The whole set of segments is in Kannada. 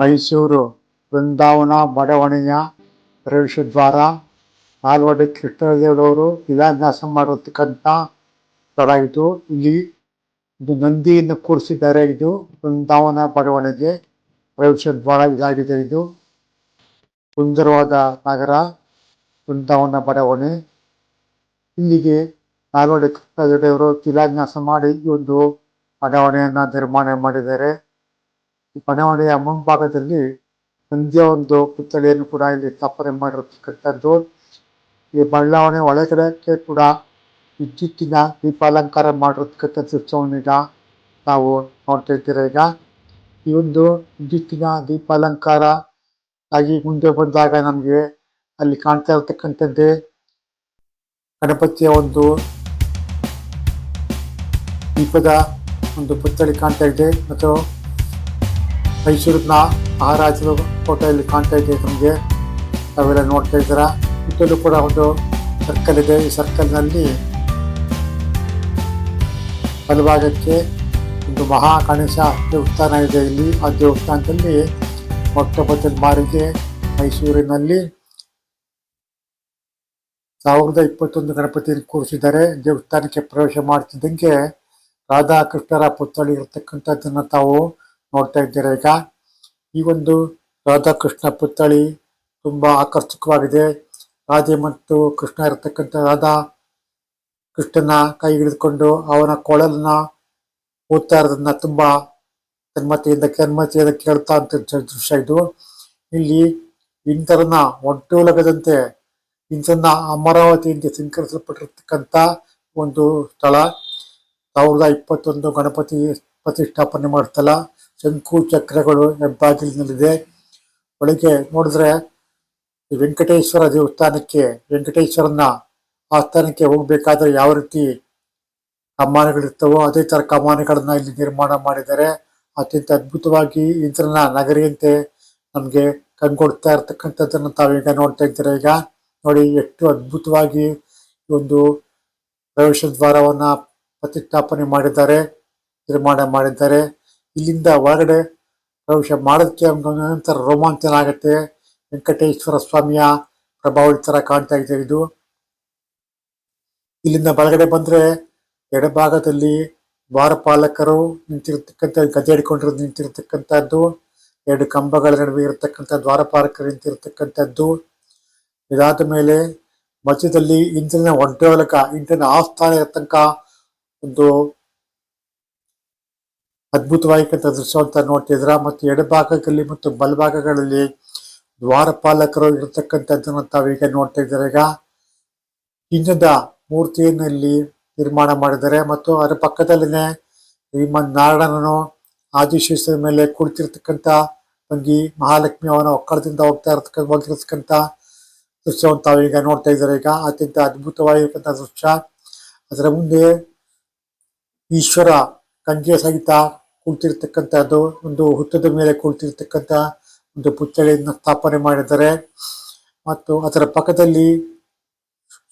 ಮೈಸೂರು ಬೃಂದಾವನ ಬಡಾವಣೆಯ ಪ್ರವೇಶದ್ವಾರ ಆಲ್ವಡಿ ಕೃಷ್ಣದೇವರವರು ಶಿಲಾನ್ಯಾಸ ಮಾಡತಕ್ಕಂಥ ಸ್ಥಳ ಇದು ಇಲ್ಲಿ ಒಂದು ನಂದಿಯನ್ನು ಕೂರಿಸಿದ್ದಾರೆ. ಇದು ಬೃಂದಾವನ ಬಡಾವಣೆಗೆ ಪ್ರವೇಶದ್ವಾರ ಇದಾಗಿದೆ. ಇದು ಸುಂದರವಾದ ನಗರ ಬೃಂದಾವನ ಬಡಾವಣೆ. ಇಲ್ಲಿಗೆ ನಾಲ್ವಡಿ ಕೃಷ್ಣದೇವರು ಶಿಲಾನ್ಯಾಸ ಮಾಡಿ ಒಂದು ಬಡಾವಣೆಯನ್ನು ನಿರ್ಮಾಣ ಮಾಡಿದ್ದಾರೆ. ಈ ಬಡಾವಣೆಯ ಮುಂಭಾಗದಲ್ಲಿ ಸಂಜೆ ಒಂದು ಪುತ್ಥಳಿಯನ್ನು ಕೂಡ ಇಲ್ಲಿ ಸ್ಥಾಪನೆ ಮಾಡಿರತಕ್ಕಂಥದ್ದು. ಈ ಬಡಾವಣೆ ಒಳಗಡೆ ಕೂಡ ವಿದ್ಯುತ್ತಿನ ದೀಪಾಲಂಕಾರ ಮಾಡಿರತಕ್ಕಂಥ ದೃಶ್ಯವನ್ನು ಈಗ ನಾವು ನೋಡ್ತಾ ಇದ್ದೀರಾ ಈಗ. ಈ ಒಂದು ವಿದ್ಯುತ್ತಿನ ದೀಪಾಲಂಕಾರ ಆಗಿ ಮುಂದೆ ಬಂದಾಗ ನಮಗೆ ಅಲ್ಲಿ ಕಾಣ್ತಾ ಇರತಕ್ಕಂಥದ್ದೇ ಗಣಪತಿಯ ಒಂದು ದೀಪದ ಒಂದು ಪುತ್ಥಳಿ ಕಾಣ್ತಾ ಇದೆ. ಮತ್ತು ಮೈಸೂರಿನ ಮಹಾರಾಜರ ಫೋಟೋ ಇಲ್ಲಿ ಕಾಣ್ತಾ ಇದೆ ನಮಗೆ. ತಾವೆಲ್ಲ ನೋಡ್ತಾ ಇದ್ದೀರಾ. ಸುತ್ತಲೂ ಕೂಡ ಒಂದು ಸರ್ಕಲ್ ಇದೆ. ಈ ಸರ್ಕಲ್ನಲ್ಲಿ ಬಲಭಾಗಕ್ಕೆ ಒಂದು ಮಹಾ ಗಣೇಶ ದೇವಸ್ಥಾನ ಇದೆ. ಇಲ್ಲಿ ಆ ದೇವಸ್ಥಾನದಲ್ಲಿ ಮೊಟ್ಟ ಮೊದಲ ಬಾರಿಗೆ ಮೈಸೂರಿನಲ್ಲಿ ಸಾವಿರದ ಇಪ್ಪತ್ತೊಂದು ಗಣಪತಿಯನ್ನು ಕೂರಿಸಿದ್ದಾರೆ. ದೇವಸ್ಥಾನಕ್ಕೆ ಪ್ರವೇಶ ಮಾಡ್ತಿದ್ದಂಗೆ ರಾಧಾಕೃಷ್ಣರ ಪುತ್ಥಳಿ ಇರತಕ್ಕಂಥದ್ದನ್ನು ತಾವು ನೋಡ್ತಾ ಇದ್ದೀರಾ ಈಗ? ಈ ಒಂದು ರಾಧಾಕೃಷ್ಣ ಪುತ್ಥಳಿ ತುಂಬಾ ಆಕರ್ಷಕವಾಗಿದೆ. ರಾಧೆ ಮತ್ತು ಕೃಷ್ಣ ಇರತಕ್ಕಂಥ ರಾಧಾ ಕೃಷ್ಣನ ಕೈ ಹಿಡಿದುಕೊಂಡು ಅವನ ಕೊಳಲನ್ನ ಓದ್ತಾ ಇರೋದನ್ನ ತುಂಬಾ ತನ್ಮತಿಯಿಂದ ಕೆನ್ಮತಿಯಿಂದ ಕೇಳ್ತಾ ಅಂತ ದೃಶ್ಯ ಇದು. ಇಲ್ಲಿ ಇಂದ್ರನ ಲಗದಂತೆ ಇಂದ್ರನ ಅಮರಾವತಿಯಿಂದ ಸಿಂಕರಿಸಲ್ಪಟ್ಟಿರ್ತಕ್ಕಂಥ ಒಂದು ಸ್ಥಳ. ಸಾವಿರದ ಇಪ್ಪತ್ತೊಂದು ಗಣಪತಿ ಪ್ರತಿಷ್ಠಾಪನೆ ಮಾಡ್ತಲ್ಲ. ಶಂಕು ಚಕ್ರಗಳು ಹೆಬ್ಬಾಗಿಲಿನಲ್ಲಿದೆ ಒಳಗೆ ನೋಡಿದ್ರೆ ವೆಂಕಟೇಶ್ವರ ದೇವಸ್ಥಾನಕ್ಕೆ, ವೆಂಕಟೇಶ್ವರನ ಆಸ್ಥಾನಕ್ಕೆ ಹೋಗಬೇಕಾದ್ರೆ ಯಾವ ರೀತಿ ಕಮಾನುಗಳಿರ್ತವೋ ಅದೇ ತರ ಕಮಾನುಗಳನ್ನ ಇಲ್ಲಿ ನಿರ್ಮಾಣ ಮಾಡಿದ್ದಾರೆ. ಅತ್ಯಂತ ಅದ್ಭುತವಾಗಿ ಇಂದ್ರನ ನಗರಿಯಂತೆ ನಮಗೆ ಕಂಗೊಡ್ತಾ ಇರ್ತಕ್ಕಂಥದ್ದನ್ನ ತಾವೀಗ ನೋಡ್ತಾ ಇದ್ದೀರಾ ಈಗ. ನೋಡಿ, ಎಷ್ಟು ಅದ್ಭುತವಾಗಿ ಒಂದು ಪ್ರವೇಶ ದ್ವಾರವನ್ನು ಪ್ರತಿಷ್ಠಾಪನೆ ಮಾಡಿದ್ದಾರೆ, ನಿರ್ಮಾಣ ಮಾಡಿದ್ದಾರೆ. ಇಲ್ಲಿಂದ ಹೊರಗಡೆ ಪ್ರವೇಶ ಮಾಡೋದಕ್ಕೆ ನಂತರ ರೋಮಾಂಚನ ಆಗುತ್ತೆ. ವೆಂಕಟೇಶ್ವರ ಸ್ವಾಮಿಯ ಪ್ರಭಾವ ತರ ಕಾಣ್ತಾ ಇದೆ ಇದು. ಇಲ್ಲಿಂದ ಬಳಗಡೆ ಬಂದ್ರೆ ಎಡಭಾಗದಲ್ಲಿ ದ್ವಾರಪಾಲಕರು ನಿಂತಿರತಕ್ಕಂಥ ಗದೆ ಹಿಡ್ಕೊಂಡಿರೋದು ನಿಂತಿರತಕ್ಕಂಥದ್ದು, ಎರಡು ಕಂಬಗಳ ನಡುವೆ ಇರತಕ್ಕಂಥ ದ್ವಾರಪಾಲಕರು ನಿಂತಿರತಕ್ಕಂಥದ್ದು. ಇದಾದ ಮೇಲೆ ಮಧ್ಯದಲ್ಲಿ ಇಂದ್ರನ ಒಡ್ಡೋಲಕ ಇಂದ್ರನ ಆಸ್ಥಾನ ಇರತಕ್ಕ ಒಂದು ಅದ್ಭುತವಾಗಿರ್ತಕ್ಕಂಥ ದೃಶ್ಯವಂತ ನೋಡ್ತಿದ್ರ ಮತ್ತು ಎಡಭಾಗದಲ್ಲಿ ಮತ್ತು ಬಲಭಾಗಗಳಲ್ಲಿ ದ್ವಾರಪಾಲಕರು ಇರತಕ್ಕಂಥದ್ದನ್ನು ತಾವೀಗ ನೋಡ್ತಾ ಇದ್ದಾರೆ? ಈಗ ಚಿನ್ನದ ಮೂರ್ತಿಯನ್ನು ಇಲ್ಲಿ ನಿರ್ಮಾಣ ಮಾಡಿದ್ದಾರೆ. ಮತ್ತು ಅದರ ಪಕ್ಕದಲ್ಲಿನೇ ಶ್ರೀಮನ್ ನಾರಾಯಣನು ಆದಿಶೇಷದ ಮೇಲೆ ಕುಳಿತಿರ್ತಕ್ಕಂಥ ತಂಗಿ ಮಹಾಲಕ್ಷ್ಮಿ ಅವನ ಒಕ್ಕಳದಿಂದ ಹೋಗ್ತಾ ಇರ್ತಕ್ಕ ಹೋಗಿರ್ತಕ್ಕಂಥ ದೃಶ್ಯವನ್ನು ತಾವೀಗ ನೋಡ್ತಾ ಇದ್ದಾರೆ? ಈಗ ಅತ್ಯಂತ ಅದ್ಭುತವಾಗಿರ್ತಕ್ಕಂಥ ದೃಶ್ಯ. ಅದರ ಮುಂದೆ ಈಶ್ವರ ಕಂಜಿಯ ಸಹಿತ ಕುಳಿತಿರ್ತಕ್ಕಂಥದ್ದು, ಒಂದು ಹುತ್ತದ ಮೇಲೆ ಕುಳಿತಿರ್ತಕ್ಕಂಥ ಒಂದು ಪುತ್ಥಳಿಯನ್ನು ಸ್ಥಾಪನೆ ಮಾಡಿದ್ದಾರೆ. ಮತ್ತು ಅದರ ಪಕ್ಕದಲ್ಲಿ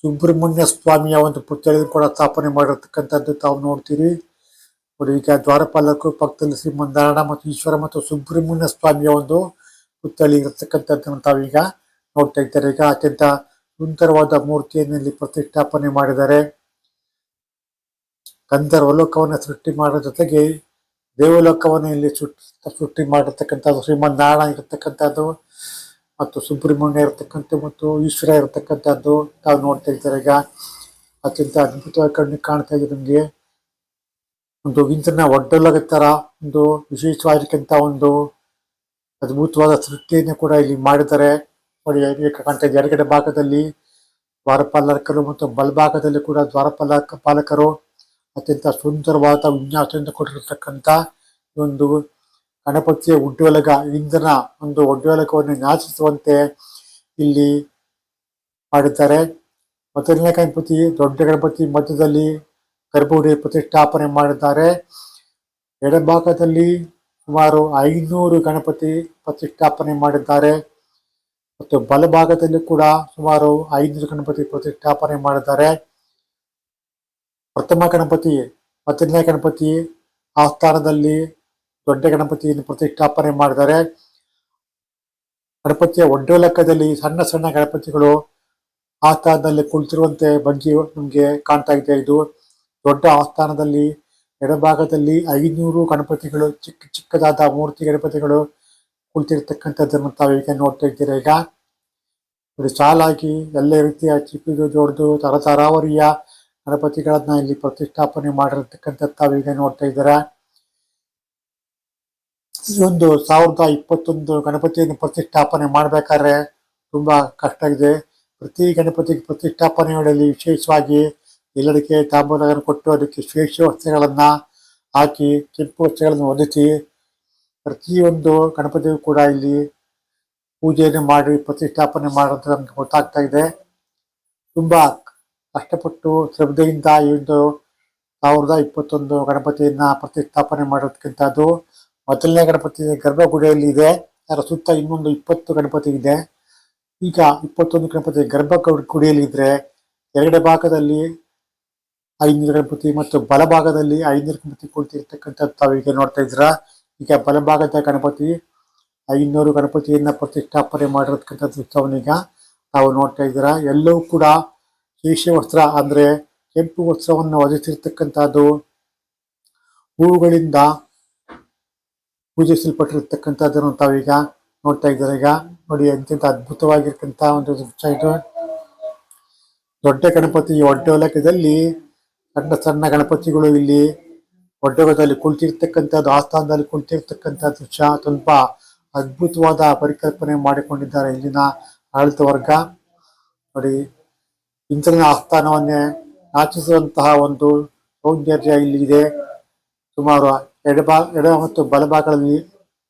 ಸುಬ್ರಹ್ಮಣ್ಯ ಸ್ವಾಮಿಯ ಒಂದು ಪುತ್ಥಳಿ ಕೂಡ ಸ್ಥಾಪನೆ ಮಾಡಿರ್ತಕ್ಕಂಥದ್ದು ತಾವು ನೋಡ್ತೀರಿ. ನೋಡಿ ಈಗ ದ್ವಾರಪಾಲಕರು ಪಕ್ಕದಲ್ಲಿ ಶ್ರೀಮಂದಾರಣ ಮತ್ತು ಈಶ್ವರ ಮತ್ತು ಸುಬ್ರಹ್ಮಣ್ಯ ಸ್ವಾಮಿಯ ಒಂದು ಪುತ್ಥಳಿ ಇರತಕ್ಕಂಥದ್ದನ್ನು ತಾವೀಗ ನೋಡ್ತಾ ಇದ್ದಾರೆ. ಈಗ ಅತ್ಯಂತ ಸುಂದರವಾದ ಮೂರ್ತಿಯನ್ನು ಇಲ್ಲಿ ಪ್ರತಿಷ್ಠಾಪನೆ ಮಾಡಿದ್ದಾರೆ. ಗಂಧರ್ವ ಲೋಕವನ್ನು ಸೃಷ್ಟಿ ಮಾಡೋ ಜೊತೆಗೆ ದೇವಲೋಕವನ್ನು ಇಲ್ಲಿ ಸೃಷ್ಟಿ ಮಾಡಿರ್ತಕ್ಕಂಥದ್ದು ಶ್ರೀಮನ್ ನಾರಾಯಣ ಇರತಕ್ಕಂಥದ್ದು, ಮತ್ತು ಸುಬ್ರಹ್ಮಣ್ಯ ಇರತಕ್ಕಂಥ ಮತ್ತು ಈಶ್ವರ ಇರತಕ್ಕಂಥದ್ದು ತಾವು ನೋಡ್ತಾ ಇದ್ದಾರೆ ಈಗ. ಅತ್ಯಂತ ಅದ್ಭುತವಾಗಿ ಕಣ್ಣು ಕಾಣ್ತಾ ಇದೆ ನಿಮಗೆ. ಒಂದು ಇಂದ್ರನ ಒಡ್ಡಲಗ ತರ ಒಂದು ವಿಶೇಷವಾಗಿರ್ತಕ್ಕಂಥ ಒಂದು ಅದ್ಭುತವಾದ ಸೃಷ್ಟಿಯನ್ನು ಕೂಡ ಇಲ್ಲಿ ಮಾಡಿದ್ದಾರೆ. ನೋಡಿ ಕಾಣ್ತಾ ಇದೆ, ಎಡಗಡೆ ಭಾಗದಲ್ಲಿ ದ್ವಾರಪಾಲಕರು ಮತ್ತು ಬಲಭಾಗದಲ್ಲಿ ಕೂಡ ದ್ವಾರಪಾಲಕ, ಪಾಲಕರು ಅತ್ಯಂತ ಸುಂದರವಾದ ವಿನ್ಯಾಸದಿಂದ ಕೊಟ್ಟಿರತಕ್ಕಂಥ ಒಂದು ಗಣಪತಿಯ ಉಡ್ಡೋಲಕ ಇಂಧನ ಒಂದು ಉಡ್ಡೋಲಗವನ್ನು ನಾಚಿಸುವಂತೆ ಇಲ್ಲಿ ಮಾಡಿದ್ದಾರೆ. ಮೊದಲನೇ ಗಣಪತಿ, ದೊಡ್ಡ ಗಣಪತಿ ಮಧ್ಯದಲ್ಲಿ ಗರ್ಭಗುಡಿ ಪ್ರತಿಷ್ಠಾಪನೆ ಮಾಡಿದ್ದಾರೆ. ಎಡಭಾಗದಲ್ಲಿ ಸುಮಾರು ಐನೂರು ಗಣಪತಿ ಪ್ರತಿಷ್ಠಾಪನೆ ಮಾಡಿದ್ದಾರೆ. ಮತ್ತು ಬಲಭಾಗದಲ್ಲಿ ಕೂಡ ಸುಮಾರು ಐನೂರು ಗಣಪತಿ ಪ್ರತಿಷ್ಠಾಪನೆ ಮಾಡಿದ್ದಾರೆ. ಪ್ರಥಮ ಗಣಪತಿ, ಮೊದಲನೇ ಗಣಪತಿ ಆಸ್ಥಾನದಲ್ಲಿ ದೊಡ್ಡ ಗಣಪತಿಯನ್ನು ಪ್ರತಿಷ್ಠಾಪನೆ ಮಾಡಿದ್ದಾರೆ. ಗಣಪತಿಯ ಒಡ್ಡ ಲೆಕ್ಕದಲ್ಲಿ ಸಣ್ಣ ಸಣ್ಣ ಗಣಪತಿಗಳು ಆಸ್ಥಾನದಲ್ಲಿ ಕುಳಿತಿರುವಂತೆ ಬಗ್ಗೆ ನಮಗೆ ಕಾಣ್ತಾ ಇದೆ ಇದು ದೊಡ್ಡ ಆಸ್ಥಾನದಲ್ಲಿ ಎಡಭಾಗದಲ್ಲಿ ಐನೂರು ಗಣಪತಿಗಳು, ಚಿಕ್ಕ ಚಿಕ್ಕದಾದ ಮೂರ್ತಿ ಗಣಪತಿಗಳು ಕುಳಿತಿರ್ತಕ್ಕಂಥದ್ದನ್ನು ತಾವು ಈಗ ನೋಡ್ತಾ ಇದ್ದೀರಾ ಈಗ. ಇದು ಸಾಲಾಗಿ ಎಲ್ಲ ರೀತಿಯ ಚಿಕ್ಕದು ದೊಡ್ಡದು ತರತರಾವರಿಯ ಗಣಪತಿಗಳನ್ನ ಇಲ್ಲಿ ಪ್ರತಿಷ್ಠಾಪನೆ ಮಾಡಿರತಕ್ಕಂಥದ್ದು ತಾವು ಈಗ ನೋಡ್ತಾ ಇದ್ದೀರಾ ಈ ಒಂದು ಸಾವಿರದ ಇಪ್ಪತ್ತೊಂದು ಗಣಪತಿಯನ್ನು ಪ್ರತಿಷ್ಠಾಪನೆ ಮಾಡಬೇಕಾದ್ರೆ ತುಂಬಾ ಕಷ್ಟ ಇದೆ ಪ್ರತಿ ಗಣಪತಿ ಪ್ರತಿಷ್ಠಾಪನೆಗಳಲ್ಲಿ ವಿಶೇಷವಾಗಿ ಎಲ್ಲರಿಗೆ ತಾಂಬೂಲಗಳನ್ನು ಕೊಟ್ಟು ಅದಕ್ಕೆ ಶ್ರೇಷ್ಠ ವಸ್ತುಗಳನ್ನು ಹಾಕಿ, ಕೆಂಪು ವಸ್ತುಗಳನ್ನು ಹೊಂದಿಸಿ ಪ್ರತಿಯೊಂದು ಗಣಪತಿಗೂ ಕೂಡ ಇಲ್ಲಿ ಪೂಜೆಯನ್ನು ಮಾಡಿ, ಪ್ರತಿಷ್ಠಾಪನೆ ಮಾಡೋದು ನಮಗೆ ಗೊತ್ತಾಗ್ತಾ ಇದೆ. ತುಂಬಾ ಕಷ್ಟಪಟ್ಟು ಶ್ರದ್ಧೆಯಿಂದ ಈ ಒಂದು ಸಾವಿರದ ಇಪ್ಪತ್ತೊಂದು ಗಣಪತಿಯನ್ನು ಪ್ರತಿಷ್ಠಾಪನೆ ಮಾಡೋದಕ್ಕಿಂತದ್ದು ಮೊದಲನೇ ಗಣಪತಿ ಗರ್ಭಗುಡಿಯಲ್ಲಿ ಇದೆ ಅದರ ಸುತ್ತ ಇನ್ನೊಂದು ಇಪ್ಪತ್ತು ಗಣಪತಿ ಇದೆ. ಈಗ ಇಪ್ಪತ್ತೊಂದು ಗಣಪತಿ ಗರ್ಭ ಗುಡಿಯಲ್ಲಿ ಇದ್ರೆ ಎರಡನೇ ಭಾಗದಲ್ಲಿ ಐನೂರು ಗಣಪತಿ ಮತ್ತು ಬಲಭಾಗದಲ್ಲಿ ಐನೂರು ಗಣಪತಿ ಕುಳಿತಿರ್ತಕ್ಕಂಥದ್ದು ತಾವು ಈಗ ನೋಡ್ತಾ ಇದ್ರ ಈಗ ಬಲಭಾಗದ ಗಣಪತಿ ಐನೂರು ಗಣಪತಿಯನ್ನ ಪ್ರತಿಷ್ಠಾಪನೆ ಮಾಡಿರ್ತಕ್ಕಂಥ ದೃಶ್ಯವನ್ನೀಗ ನಾವು ನೋಡ್ತಾ ಇದ್ದೀರಾ. ಎಲ್ಲವೂ ಕೂಡ ಶೇಷ ವಸ್ತ್ರ ಅಂದ್ರೆ ಕೆಂಪು ವಸ್ತ್ರವನ್ನು ಒದಗಿಸಿರ್ತಕ್ಕಂಥದ್ದು ಹೂವುಗಳಿಂದ ಪೂಜಿಸಲ್ಪಟ್ಟಿರ್ತಕ್ಕಂಥದ್ದನ್ನು ತಾವೀಗ ನೋಡ್ತಾ ಇದ್ದಾರೆ. ಈಗ ನೋಡಿ, ಅತ್ಯಂತ ಅದ್ಭುತವಾಗಿರ್ತಕ್ಕಂಥ ಒಂದು ದೃಶ್ಯ ಇದು. ದೊಡ್ಡ ಗಣಪತಿ ಒಡ್ಡೋಲಕದಲ್ಲಿ ಸಣ್ಣ ಸಣ್ಣ ಗಣಪತಿಗಳು ಇಲ್ಲಿ ಒಡ್ಡೋಗದಲ್ಲಿ ಕುಳಿತಿರ್ತಕ್ಕಂಥದ್ದು, ಆಸ್ಥಾನದಲ್ಲಿ ಕುಳಿತಿರ್ತಕ್ಕಂಥ ದೃಶ್ಯ ಸ್ವಲ್ಪ ಅದ್ಭುತವಾದ ಪರಿಕಲ್ಪನೆ ಮಾಡಿಕೊಂಡಿದ್ದಾರೆ ಇಲ್ಲಿನ ಆಡಳಿತ ವರ್ಗ. ನೋಡಿ, ಇಂದ್ರನ ಆಸ್ಥಾನವನ್ನೇ ನಾಚಿಸುವಂತಹ ಒಂದು ಸೌಂದರ್ಯ ಇಲ್ಲಿ ಇದೆ. ಸುಮಾರು ಎಡಭಾಗ ಎಡ ಮತ್ತು ಬಲಭಾಗದಲ್ಲಿ,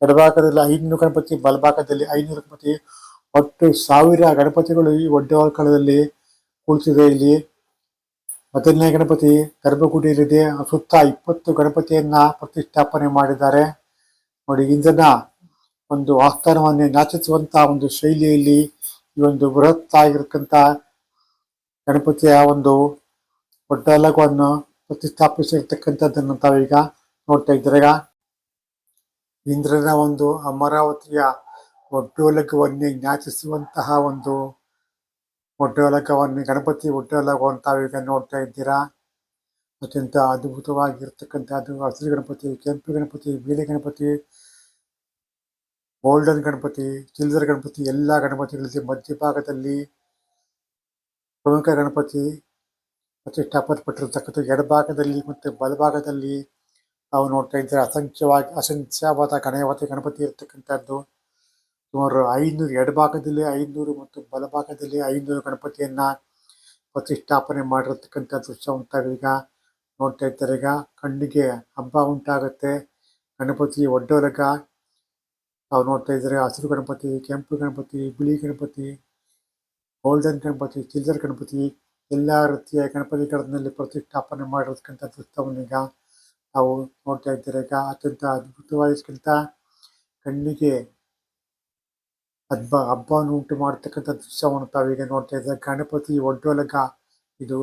ಎಡಭಾಗದಲ್ಲಿ ಐನೂರು ಗಣಪತಿ, ಬಲಭಾಗದಲ್ಲಿ ಐನೂರು ಗಣಪತಿ, ಒಟ್ಟು ಸಾವಿರ ಗಣಪತಿಗಳು ಈ ಒಡ್ಡವಾಳ್ಕಳದಲ್ಲಿ ಕುಳಿತಿದೆ ಇಲ್ಲಿ. ಮೊದಲನೇ ಗಣಪತಿ ಗರ್ಭಗುಡಿಯಲ್ಲಿದೆ. ಸುತ್ತ ಇಪ್ಪತ್ತು ಗಣಪತಿಯನ್ನ ಪ್ರತಿಷ್ಠಾಪನೆ ಮಾಡಿದ್ದಾರೆ. ನೋಡಿ ಇಂದನ ಒಂದು ಆಸ್ಥಾನವನ್ನೇ ನಾಚಿಸುವಂತಹ ಒಂದು ಶೈಲಿಯಲ್ಲಿ ಈ ಒಂದು ಬೃಹತ್ ಆಗಿರತಕ್ಕಂಥ ಗಣಪತಿಯ ಒಂದು ಒಡ್ಡಲಗವನ್ನು ಪ್ರತಿಷ್ಠಾಪಿಸಿರ್ತಕ್ಕಂಥದ್ದನ್ನು ತಾವೀಗ ನೋಡ್ತಾ ಇದ್ದೀರ ಈಗ? ಇಂದ್ರನ ಒಂದು ಅಮರಾವತಿಯ ಒಡ್ಡೋಲಕವನ್ನೇ ಜ್ಞಾಚಿಸುವಂತಹ ಒಂದು ಒಡ್ಡೋಲಕವನ್ನು ಗಣಪತಿ ಒಡ್ಡೋಲಕವನ್ನು ತಾವೀಗ ನೋಡ್ತಾ ಇದ್ದೀರಾ? ಅತ್ಯಂತ ಅದ್ಭುತವಾಗಿರ್ತಕ್ಕಂಥದ್ದು ಹಸಿರು ಗಣಪತಿ, ಕೆಂಪು ಗಣಪತಿ, ಬಿಳಿ ಗಣಪತಿ, ಗೋಲ್ಡನ್ ಗಣಪತಿ ಚಿಲ್ದರ್ ಗಣಪತಿ, ಎಲ್ಲ ಗಣಪತಿಗಳಲ್ಲಿ ಮಧ್ಯಭಾಗದಲ್ಲಿ ಪ್ರಮುಖ ಗಣಪತಿ ಪ್ರತಿಷ್ಠಾಪನೆಪಟ್ಟಿರ್ತಕ್ಕಂಥ ಎಡಭಾಗದಲ್ಲಿ ಮತ್ತು ಬಲಭಾಗದಲ್ಲಿ ನಾವು ನೋಡ್ತಾ ಇದ್ದರೆ, ಅಸಂಖ್ಯವಾಗಿ ಅಸಂಖ್ಯವಾದ ಗಣಪತಿ ಗಣಪತಿ ಇರತಕ್ಕಂಥದ್ದು. ಸುಮಾರು ಐನೂರು ಎಡಭಾಗದಲ್ಲಿ ಐನೂರು ಮತ್ತು ಬಲಭಾಗದಲ್ಲಿ ಐನೂರು ಗಣಪತಿಯನ್ನ ಪ್ರತಿಷ್ಠಾಪನೆ ಮಾಡಿರ್ತಕ್ಕಂಥ ದೃಶ್ಯ ಈಗ ನೋಡ್ತಾ ಇದ್ದಾರೆ, ಈಗ ಕಣ್ಣಿಗೆ ಹಬ್ಬ ಉಂಟಾಗುತ್ತೆ. ಗಣಪತಿ ಒಡ್ಡೋಲಗ ನಾವು ನೋಡ್ತಾ ಇದ್ದಾರೆ, ಹಸಿರು ಗಣಪತಿ, ಕೆಂಪು ಗಣಪತಿ, ಬಿಳಿ ಗಣಪತಿ, ಗೋಲ್ಡನ್ ಗಣಪತಿ ಚಿಲ್ಲರ್ ಗಣಪತಿ, ಎಲ್ಲ ರೀತಿಯ ಗಣಪತಿಗಳಲ್ಲಿ ಪ್ರತಿಷ್ಠಾಪನೆ ಮಾಡಿರ್ತಕ್ಕಂಥ ದೃಶ್ಯವನ್ನೀಗ ನಾವು ನೋಡ್ತಾ ಇದ್ದೀರ? ಈಗ ಅತ್ಯಂತ ಅದ್ಭುತವಾಗಿರ್ತಕ್ಕಂಥ ಕಣ್ಣಿಗೆ ಹಬ್ಬ, ಹಬ್ಬವನ್ನು ಉಂಟು ಮಾಡತಕ್ಕಂಥ ದೃಶ್ಯವನ್ನು ತಾವೀಗ ನೋಡ್ತಾ ಇದ್ದಾರೆ? ಗಣಪತಿ ಒಡ್ಡೋಲಗ ಇದು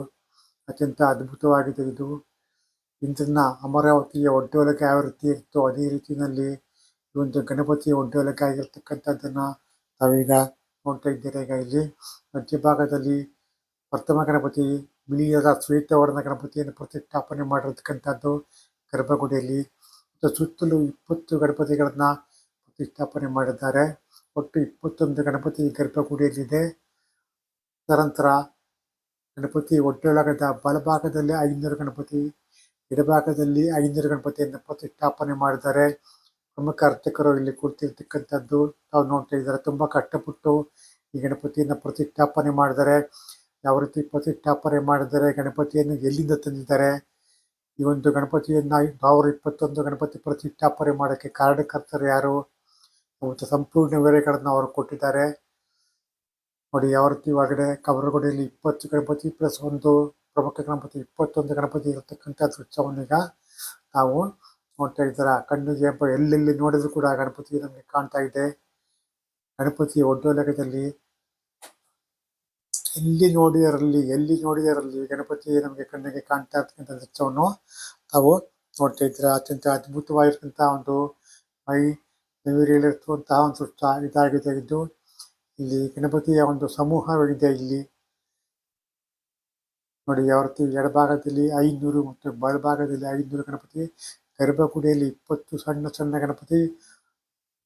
ಅತ್ಯಂತ ಅದ್ಭುತವಾಗಿದೆ. ಇದು ಇಂದ್ರನ ಅಮರಾವತಿಯ ಒಡ್ಡೋಲಕ ಯಾವ ರೀತಿ ಇರುತ್ತೋ ಅದೇ ರೀತಿಯಲ್ಲಿ ಈ ಒಂದು ಗಣಪತಿ ಒಡ್ಡೋಲಕ ಆಗಿರ್ತಕ್ಕಂಥದ್ದನ್ನ ತಾವೀಗ ನೋಡ್ತಾ ಇದ್ದೀರಾ? ಈಗ ಇಲ್ಲಿ ಮಧ್ಯಭಾಗದಲ್ಲಿ ಪ್ರಥಮ ಗಣಪತಿ, ಬಿಳಿಯಾದ ಶ್ವೇತವರ್ಣ ಗಣಪತಿಯನ್ನು ಪ್ರತಿಷ್ಠಾಪನೆ ಮಾಡಿರ್ತಕ್ಕಂಥದ್ದು ಗರ್ಭಗುಡಿಯಲ್ಲಿ ಸುತ್ತಲೂ ಇಪ್ಪತ್ತು ಗಣಪತಿಗಳನ್ನ ಪ್ರತಿಷ್ಠಾಪನೆ ಮಾಡಿದ್ದಾರೆ. ಒಟ್ಟು ಇಪ್ಪತ್ತೊಂದು ಗಣಪತಿ ಗರ್ಭಗುಡಿಯಲ್ಲಿದೆ. ತದನಂತರ ಗಣಪತಿ ಒಡ್ಡೊಳಗದ ಬಲಭಾಗದಲ್ಲಿ ಐನೂರು ಗಣಪತಿ, ಎಡಭಾಗದಲ್ಲಿ ಐನೂರು ಗಣಪತಿಯನ್ನು ಪ್ರತಿಷ್ಠಾಪನೆ ಮಾಡಿದ್ದಾರೆ. ಪ್ರಮುಖ ಅರ್ಚಕರು ಇಲ್ಲಿ ಕುಳಿತಿರ್ತಕ್ಕಂಥದ್ದು ತಾವು ನೋಡ್ತಾ ಇದ್ದಾರೆ. ತುಂಬಾ ಕಷ್ಟಪಟ್ಟು ಈ ಗಣಪತಿಯನ್ನು ಪ್ರತಿಷ್ಠಾಪನೆ ಮಾಡಿದ್ದಾರೆ. ಯಾವ ರೀತಿ ಪ್ರತಿಷ್ಠಾಪನೆ ಮಾಡಿದ್ದಾರೆ, ಗಣಪತಿಯನ್ನು ಎಲ್ಲಿಂದ ತಂದಿದ್ದಾರೆ ಈ ಒಂದು ಗಣಪತಿಯನ್ನ ಇಪ್ಪತ್ತೊಂದು ಗಣಪತಿ ಪ್ರತಿಷ್ಠಾಪನೆ ಮಾಡೋಕ್ಕೆ ಕಾರಣಕರ್ತರು ಯಾರು? ಮತ್ತು ಸಂಪೂರ್ಣ ವಿವರಗಳನ್ನು ಅವರು ಕೊಟ್ಟಿದ್ದಾರೆ. ನೋಡಿ ಯಾವ ರೀತಿ ಒಳಗಡೆ ಕವರಗುಡಿಯಲ್ಲಿ ಇಪ್ಪತ್ತು ಗಣಪತಿ ಪ್ಲಸ್ ಒಂದು ಪ್ರಮುಖ ಗಣಪತಿ, ಇಪ್ಪತ್ತೊಂದು ಗಣಪತಿ ಇರತಕ್ಕಂಥ ದೃಶ್ಯವನ್ನೀಗ ನಾವು ನೋಡ್ತಾ ಇದ್ದಾರೆ? ಕಣ್ಣಿಗೆ ಎಲ್ಲೆಲ್ಲಿ ನೋಡಿದ್ರು ಕೂಡ ಗಣಪತಿ ನಮಗೆ ಕಾಣ್ತಾ ಇದೆ. ಗಣಪತಿ ಒಡ್ಡೋಲಕದಲ್ಲಿ ಎಲ್ಲಿ ನೋಡಿದರಲ್ಲಿ ಎಲ್ಲಿ ನೋಡಿದರಲ್ಲಿ ಗಣಪತಿ ನಮಗೆ ಕಣ್ಣಿಗೆ ಕಾಣ್ತಾ ಇರ್ತಕ್ಕಂಥ ದೃಶ್ಯವನ್ನು ತಾವು ನೋಡ್ತಾ ಇದ್ರೆ ಅತ್ಯಂತ ಅದ್ಭುತವಾಗಿರ್ತಕ್ಕಂಥ ಒಂದು ಮೈ ನವಿರೇಳಿರ್ತಕ್ಕಂತಹ ಒಂದು ದೃಶ್ಯ ಇದಾಗಿದೆ ಇದು ಇಲ್ಲಿ ಗಣಪತಿಯ ಒಂದು ಸಮೂಹವಿದೆ ಇಲ್ಲಿ ನೋಡಿ ಯಾವ ರೀತಿ ಎಡಭಾಗದಲ್ಲಿ ಐನೂರು ಮತ್ತು ಬಲಭಾಗದಲ್ಲಿ ಐನೂರು ಗಣಪತಿ, ಗರ್ಭಗುಡಿಯಲ್ಲಿ ಇಪ್ಪತ್ತು ಸಣ್ಣ ಸಣ್ಣ ಗಣಪತಿ,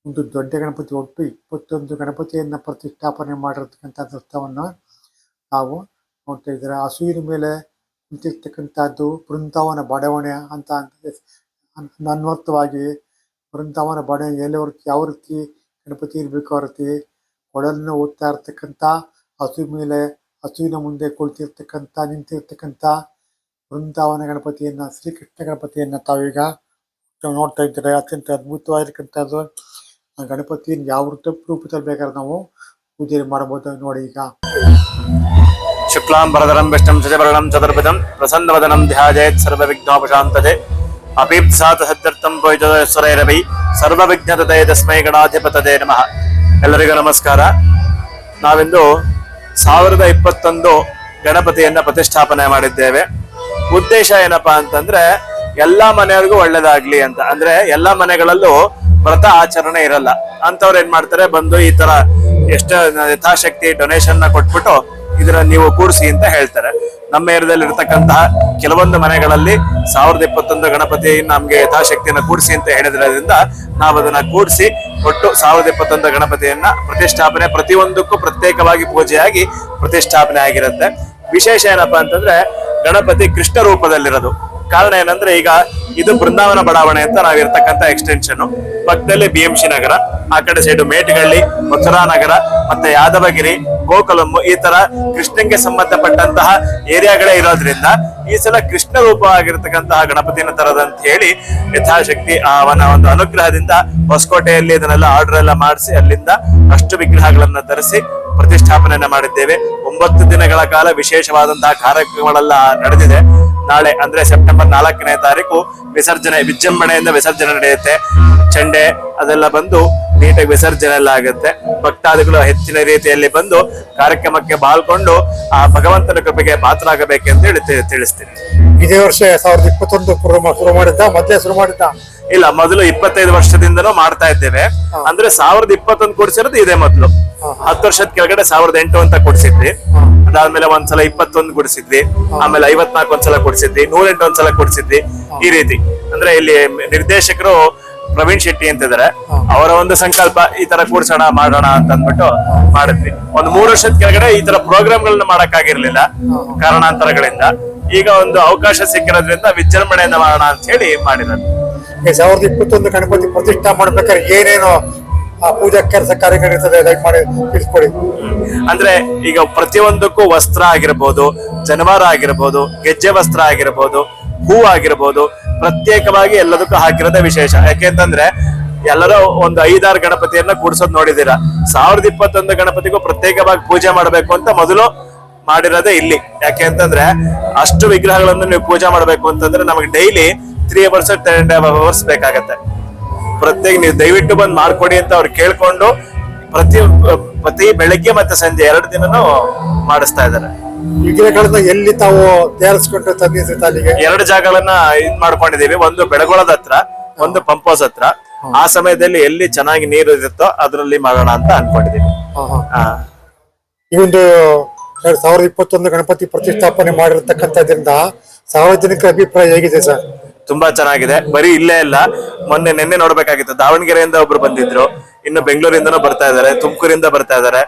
ಒಂದು ದೊಡ್ಡ ಗಣಪತಿ, ಒಟ್ಟು ಇಪ್ಪತ್ತೊಂದು ಗಣಪತಿಯನ್ನ ಪ್ರತಿಷ್ಠಾಪನೆ ಮಾಡಿರ್ತಕ್ಕಂಥ ದೃಷ್ಟವನ್ನು ನಾವು ನೋಡ್ತಾ ಇದ್ದಾರೆ? ಹಸುವಿನ ಮೇಲೆ ಕುಂತಿರ್ತಕ್ಕಂಥದ್ದು ಬೃಂದಾವನ ಬಡವಣೆ ಅಂತ ಅನ್- ಅನ್ವರ್ಥವಾಗಿ ಬೃಂದಾವನ ಬಡಾವಣೆ ಎಲ್ಲಿ ಯಾವ ರೀತಿ ಗಣಪತಿ ಇರಬೇಕು, ಆ ರೀತಿ ಕೊಡಲನ್ನು ಓದ್ತಾ ಇರ್ತಕ್ಕಂಥ ಹಸುವಿನ ಮೇಲೆ ಹಸುವಿನ ಮುಂದೆ ಕುಳಿತಿರ್ತಕ್ಕಂಥ, ನಿಂತಿರ್ತಕ್ಕಂಥ ಬೃಂದಾವನ ಗಣಪತಿಯನ್ನ, ಶ್ರೀಕೃಷ್ಣ ಗಣಪತಿಯನ್ನ ತಾವೀಗ ನೋಡ್ತಾ ಇದ್ದಾರೆ? ಅತ್ಯಂತ ಅದ್ಭುತವಾಗಿರ್ತಕ್ಕಂಥದ್ದು. ಗಣಪತಿಯನ್ನು ಯಾವ ರೂಪ ರೂಪದಲ್ಲಿ ಬೇಕಾದ್ರೆ ನಾವು ಪೂಜೆ ಮಾಡಬಹುದು ನೋಡಿ ಈಗ. ಶುಕ್ಲಾಂಬರಧರಂ ವಿಷ್ಣು ಶಶಿವರ್ಣಂ ಚತುರ್ಭುಜಂ ಪ್ರಸನ್ನವದನಂ ಧ್ಯಾಯೇತ್ ಸರ್ವವಿಘ್ನೋಪಶಾಂತತೆ ಅಪೀಪ್ಸಾತ ಸತ್ಯರ್ಥಂ ಪೋಯಿತರವೈ ಸರ್ವವಿಘ್ನತತೆ ತಸ್ಮೈ ಗಣಾಧಿಪತದೇ ನಮಃ ಎಲ್ಲರಿಗೂ ನಮಸ್ಕಾರ. ನಾವಿಂದು ಸಾವಿರದ ಇಪ್ಪತ್ತೊಂದು ಗಣಪತಿಯನ್ನ ಪ್ರತಿಷ್ಠಾಪನೆ ಮಾಡಿದ್ದೇವೆ. ಉದ್ದೇಶ ಏನಪ್ಪಾ ಅಂತಂದ್ರೆ, ಎಲ್ಲಾ ಮನೆಯವ್ರಿಗೂ ಒಳ್ಳೇದಾಗ್ಲಿ ಅಂತ. ಅಂದ್ರೆ ಎಲ್ಲಾ ಮನೆಗಳಲ್ಲೂ ವ್ರತ ಆಚರಣೆ ಇರಲ್ಲ. ಅಂತವ್ರು ಏನ್ ಮಾಡ್ತಾರೆ, ಬಂದು ಈ ತರ ಎಷ್ಟು ಯಥಾಶಕ್ತಿ ಡೊನೇಷನ್ನ ಕೊಟ್ಬಿಟ್ಟು ಇದನ್ನ ನೀವು ಕೂಡಿಸಿ ಅಂತ ಹೇಳ್ತಾರೆ. ನಮ್ಮ ಏರಿಯಾದಲ್ಲಿ ಇರತಕ್ಕಂತಹ ಕೆಲವೊಂದು ಮನೆಗಳಲ್ಲಿ ಸಾವಿರದ ಇಪ್ಪತ್ತೊಂದು ಗಣಪತಿ ನಮ್ಗೆ ಯಥಾಶಕ್ತಿಯನ್ನು ಕೂಡಿಸಿ ಅಂತ ಹೇಳಿದ್ರಿಂದ ನಾವು ಅದನ್ನ ಕೂಡಿಸಿ ಒಟ್ಟು ಸಾವಿರದ ಇಪ್ಪತ್ತೊಂದು ಗಣಪತಿಯನ್ನ ಪ್ರತಿಷ್ಠಾಪನೆ ಪ್ರತಿಯೊಂದಕ್ಕೂ ಪ್ರತ್ಯೇಕವಾಗಿ ಪೂಜೆಯಾಗಿ ಪ್ರತಿಷ್ಠಾಪನೆ ಆಗಿರುತ್ತೆ. ವಿಶೇಷ ಏನಪ್ಪ ಅಂತಂದ್ರೆ ಗಣಪತಿ ಕೃಷ್ಣ ರೂಪದಲ್ಲಿರೋದು. ಕಾರಣ ಏನಂದ್ರೆ ಈಗ ಇದು ಬೃಂದಾವನ ಬಡಾವಣೆ ಅಂತ ನಾವಿರ್ತಕ್ಕಂಥ ಎಕ್ಸ್ಟೆನ್ಷನ್ ಪಕ್ಕದಲ್ಲಿ ಬಿ ಎಂ ಸಿ ನಗರ, ಆ ಕಡೆ ಸೈಡು ಮೇಟಗಳ್ಳಿ, ಮಥುರಾ ನಗರ, ಮತ್ತೆ ಯಾದವಗಿರಿ ಗೋಕುಲಮ್ಮು ಈ ತರ ಕೃಷ್ಣಂಗೆ ಸಂಬಂಧಪಟ್ಟಂತಹ ಏರಿಯಾಗಳೇ ಇರೋದ್ರಿಂದ ಈ ಸಲ ಕೃಷ್ಣ ರೂಪ ರೂಪವಾಗಿರ್ತಕ್ಕಂತಹ ಗಣಪತಿನ ತರದಂತ ಹೇಳಿ ಯಥಾಶಕ್ತಿ ಅವನ ಒಂದು ಅನುಗ್ರಹದಿಂದ ಹೊಸಕೋಟೆಯಲ್ಲಿ ಇದನ್ನೆಲ್ಲ ಆರ್ಡರ್ ಎಲ್ಲ ಮಾಡಿಸಿ ಅಲ್ಲಿಂದ ಅಷ್ಟು ವಿಗ್ರಹಗಳನ್ನ ತರಿಸಿ ಪ್ರತಿಷ್ಠಾಪನೆಯನ್ನ ಮಾಡಿದ್ದೇವೆ. ಒಂಬತ್ತು ದಿನಗಳ ಕಾಲ ವಿಶೇಷವಾದಂತಹ ಕಾರ್ಯಕ್ರಮಗಳೆಲ್ಲ ನಡೆದಿದೆ. ನಾಳೆ ಅಂದ್ರೆ ಸೆಪ್ಟೆಂಬರ್ ನಾಲ್ಕನೇ ತಾರೀಕು ವಿಸರ್ಜನೆ ವಿಜೃಂಭಣೆಯಿಂದ ವಿಸರ್ಜನೆ ನಡೆಯುತ್ತೆ. ಚಂಡೆ ಅದೆಲ್ಲ ಬಂದು ನೀಟಾಗಿ ವಿಸರ್ಜನೆ ಎಲ್ಲ ಆಗುತ್ತೆ. ಭಕ್ತಾದಿಗಳು ಹೆಚ್ಚಿನ ರೀತಿಯಲ್ಲಿ ಬಂದು ಕಾರ್ಯಕ್ರಮಕ್ಕೆ ಪಾಲ್ಗೊಂಡು ಆ ಭಗವಂತನ ಕೃಪೆಗೆ ಪಾತ್ರರಾಗಬೇಕೆಂದು ಹೇಳಿ ತಿಳಿಸ್ತೀನಿ. ಇದೇ ವರ್ಷ ಸಾವಿರದ ಇಪ್ಪತ್ತೊಂದು ಶುರು ಮಾಡಿದ್ದ? ಮೊದಲೇ ಶುರು ಮಾಡಿದ್ದ? ಇಲ್ಲ ಮೊದಲು ಇಪ್ಪತ್ತೈದು ವರ್ಷದಿಂದನೂ ಮಾಡ್ತಾ ಇದ್ದೇವೆ. ಅಂದ್ರೆ ಸಾವಿರದ ಇಪ್ಪತ್ತೊಂದು ಕೊಡ್ಸಿರೋದು ಇದೇ ಮೊದಲು. ಹತ್ತು ವರ್ಷದ ಕೆಳಗಡೆ ಸಾವಿರದ ಎಂಟು ಅಂತ ಕೊಡ್ಸಿದ್ವಿ. ಅದಾದ್ಮೇಲೆ ಒಂದ್ಸಲ ಇಪ್ಪತ್ತೊಂದು ಕೊಡಿಸಿದ್ವಿ ಆಮೇಲೆ ಐವತ್ನಾಲ್ಕು ಒಂದ್ಸಲ ಕೊಡಿಸಿದ್ವಿ ನೂರೆಂಟು ಒಂದ್ಸಲ ಕೊಡಿಸಿದ್ವಿ ಈ ರೀತಿ. ಅಂದ್ರೆ ಇಲ್ಲಿ ನಿರ್ದೇಶಕರು ಪ್ರವೀಣ್ ಶೆಟ್ಟಿ ಅಂತ ಇದಾರೆ. ಅವರ ಒಂದು ಸಂಕಲ್ಪ ಈ ತರ ಕೂಡ್ಸೋಣ ಮಾಡೋಣ ಅಂತ ಅಂದ್ಬಿಟ್ಟು ಮಾಡಿದ್ವಿ. ಒಂದು ಮೂರು ವರ್ಷದ ಕೆಳಗಡೆ ಈ ತರ ಪ್ರೋಗ್ರಾಮ್ ಗಳನ್ನ ಮಾಡಕ್ ಮಾಡಕ್ಕಾಗಿರ್ಲಿಲ್ಲ ಕಾರಣಾಂತರಗಳಿಂದ. ಈಗ ಒಂದು ಅವಕಾಶ ಸಿಕ್ಕಿರೋದ್ರಿಂದ ವಿಜೃಂಭಣೆಯಿಂದ ಮಾಡೋಣ ಅಂತ ಹೇಳಿ ಮಾಡಿರೋದು. ಈ ಸಾವಿರದ ಇಪ್ಪತ್ತೊಂದು ಗಣಪತಿ ಪ್ರತಿಷ್ಠಾ ಮಾಡ್ಬೇಕಾದ್ರೆ ಏನೇನು ಆ ಪೂಜಾ ಕೆಲಸ ಗೈಡ್ ಮಾಡಿ ತಿಳಿಸ್ಕೊಡಿ ಅಂದ್ರೆ ಈಗ ಪ್ರತಿಯೊಂದಕ್ಕೂ ವಸ್ತ್ರ ಆಗಿರ್ಬೋದು, ಜನವಾರ ಆಗಿರ್ಬೋದು, ಗೆಜ್ಜೆ ವಸ್ತ್ರ ಆಗಿರ್ಬೋದು, ಹೂ ಆಗಿರ್ಬೋದು, ಪ್ರತ್ಯೇಕವಾಗಿ ಎಲ್ಲದಕ್ಕೂ ಹಾಕಿರೋದೇ ವಿಶೇಷ. ಯಾಕೆಂತಂದ್ರೆ ಎಲ್ಲರೂ ಒಂದು ಐದಾರು ಗಣಪತಿಯನ್ನ ಕೂಡಿಸೋದ್ ನೋಡಿದೀರ ಸಾವಿರದ ಇಪ್ಪತ್ತೊಂದು ಗಣಪತಿಗೂ ಪ್ರತ್ಯೇಕವಾಗಿ ಪೂಜೆ ಮಾಡಬೇಕು ಅಂತ ಮೊದಲು ಮಾಡಿರೋದೇ ಇಲ್ಲಿ. ಯಾಕೆ ಅಂತಂದ್ರೆ ಅಷ್ಟು ವಿಗ್ರಹಗಳನ್ನು ನೀವು ಪೂಜೆ ಮಾಡಬೇಕು ಅಂತಂದ್ರೆ ನಮಗೆ daily three hours ten hours ಬೇಕಾಗತ್ತೆ. ಪ್ರತ್ಯೇಕ ನೀವು ದಯವಿಟ್ಟು ಬಂದು ಮಾಡ್ಕೊಡಿ ಅಂತ ಅವ್ರು ಕೇಳ್ಕೊಂಡು ಪ್ರತಿ ಪ್ರತಿ ಬೆಳಗ್ಗೆ ಮತ್ತೆ ಸಂಜೆ ಎರಡು ದಿನನೂ ಮಾಡಿಸ್ತಾ ಇದ್ದಾರೆ. ವಿಗ್ರಹಗಳನ್ನ ಎಲ್ಲಿ ತಾವು ತಯಾರಿಸ್ಕೊಂಡು ತಂದಿದ್ರಿ ಅಲ್ಲಿಗೆ ಎರಡು ಜಾಗಗಳನ್ನ ಇದ್ ಮಾಡ್ಕೊಂಡಿದೀವಿ ಒಂದು ಬೆಳಗೊಳದ ಹತ್ರ ಒಂದು ಪಂಪೋಸ್ ಹತ್ರ. ಆ ಸಮಯದಲ್ಲಿ ಎಲ್ಲಿ ಚೆನ್ನಾಗಿ ನೀರು ಇರುತ್ತೋ ಅದರಲ್ಲಿ ಮಾಡೋಣ ಅಂತ ಅನ್ಕೊಂಡಿದೀವಿ ಹಾ, ಈ ಒಂದು ಎರಡ್ ಸಾವಿರದ ಇಪ್ಪತ್ತೊಂದು ಗಣಪತಿ ಪ್ರತಿಷ್ಠಾಪನೆ ಮಾಡಿರ್ತಕ್ಕಂಥದ್ರಿಂದ ಸಾರ್ವಜನಿಕ ಅಭಿಪ್ರಾಯ ಹೇಗಿದೆ ಸರ್? ತುಂಬಾ ಚೆನ್ನಾಗಿದೆ. ಬರೀ ಇಲ್ಲೇ ಇಲ್ಲ ಮೊನ್ನೆ ನಿನ್ನೆ ನೋಡ್ಬೇಕಾಗಿತ್ತು. ದಾವಣಗೆರೆಯಿಂದ ಒಬ್ರು ಬಂದಿದ್ರು. ಇನ್ನು ಬೆಂಗಳೂರಿಂದನೂ ಬರ್ತಾ ಇದಾರೆ ತುಮಕೂರಿಂದ ಬರ್ತಾ ಇದಾರೆ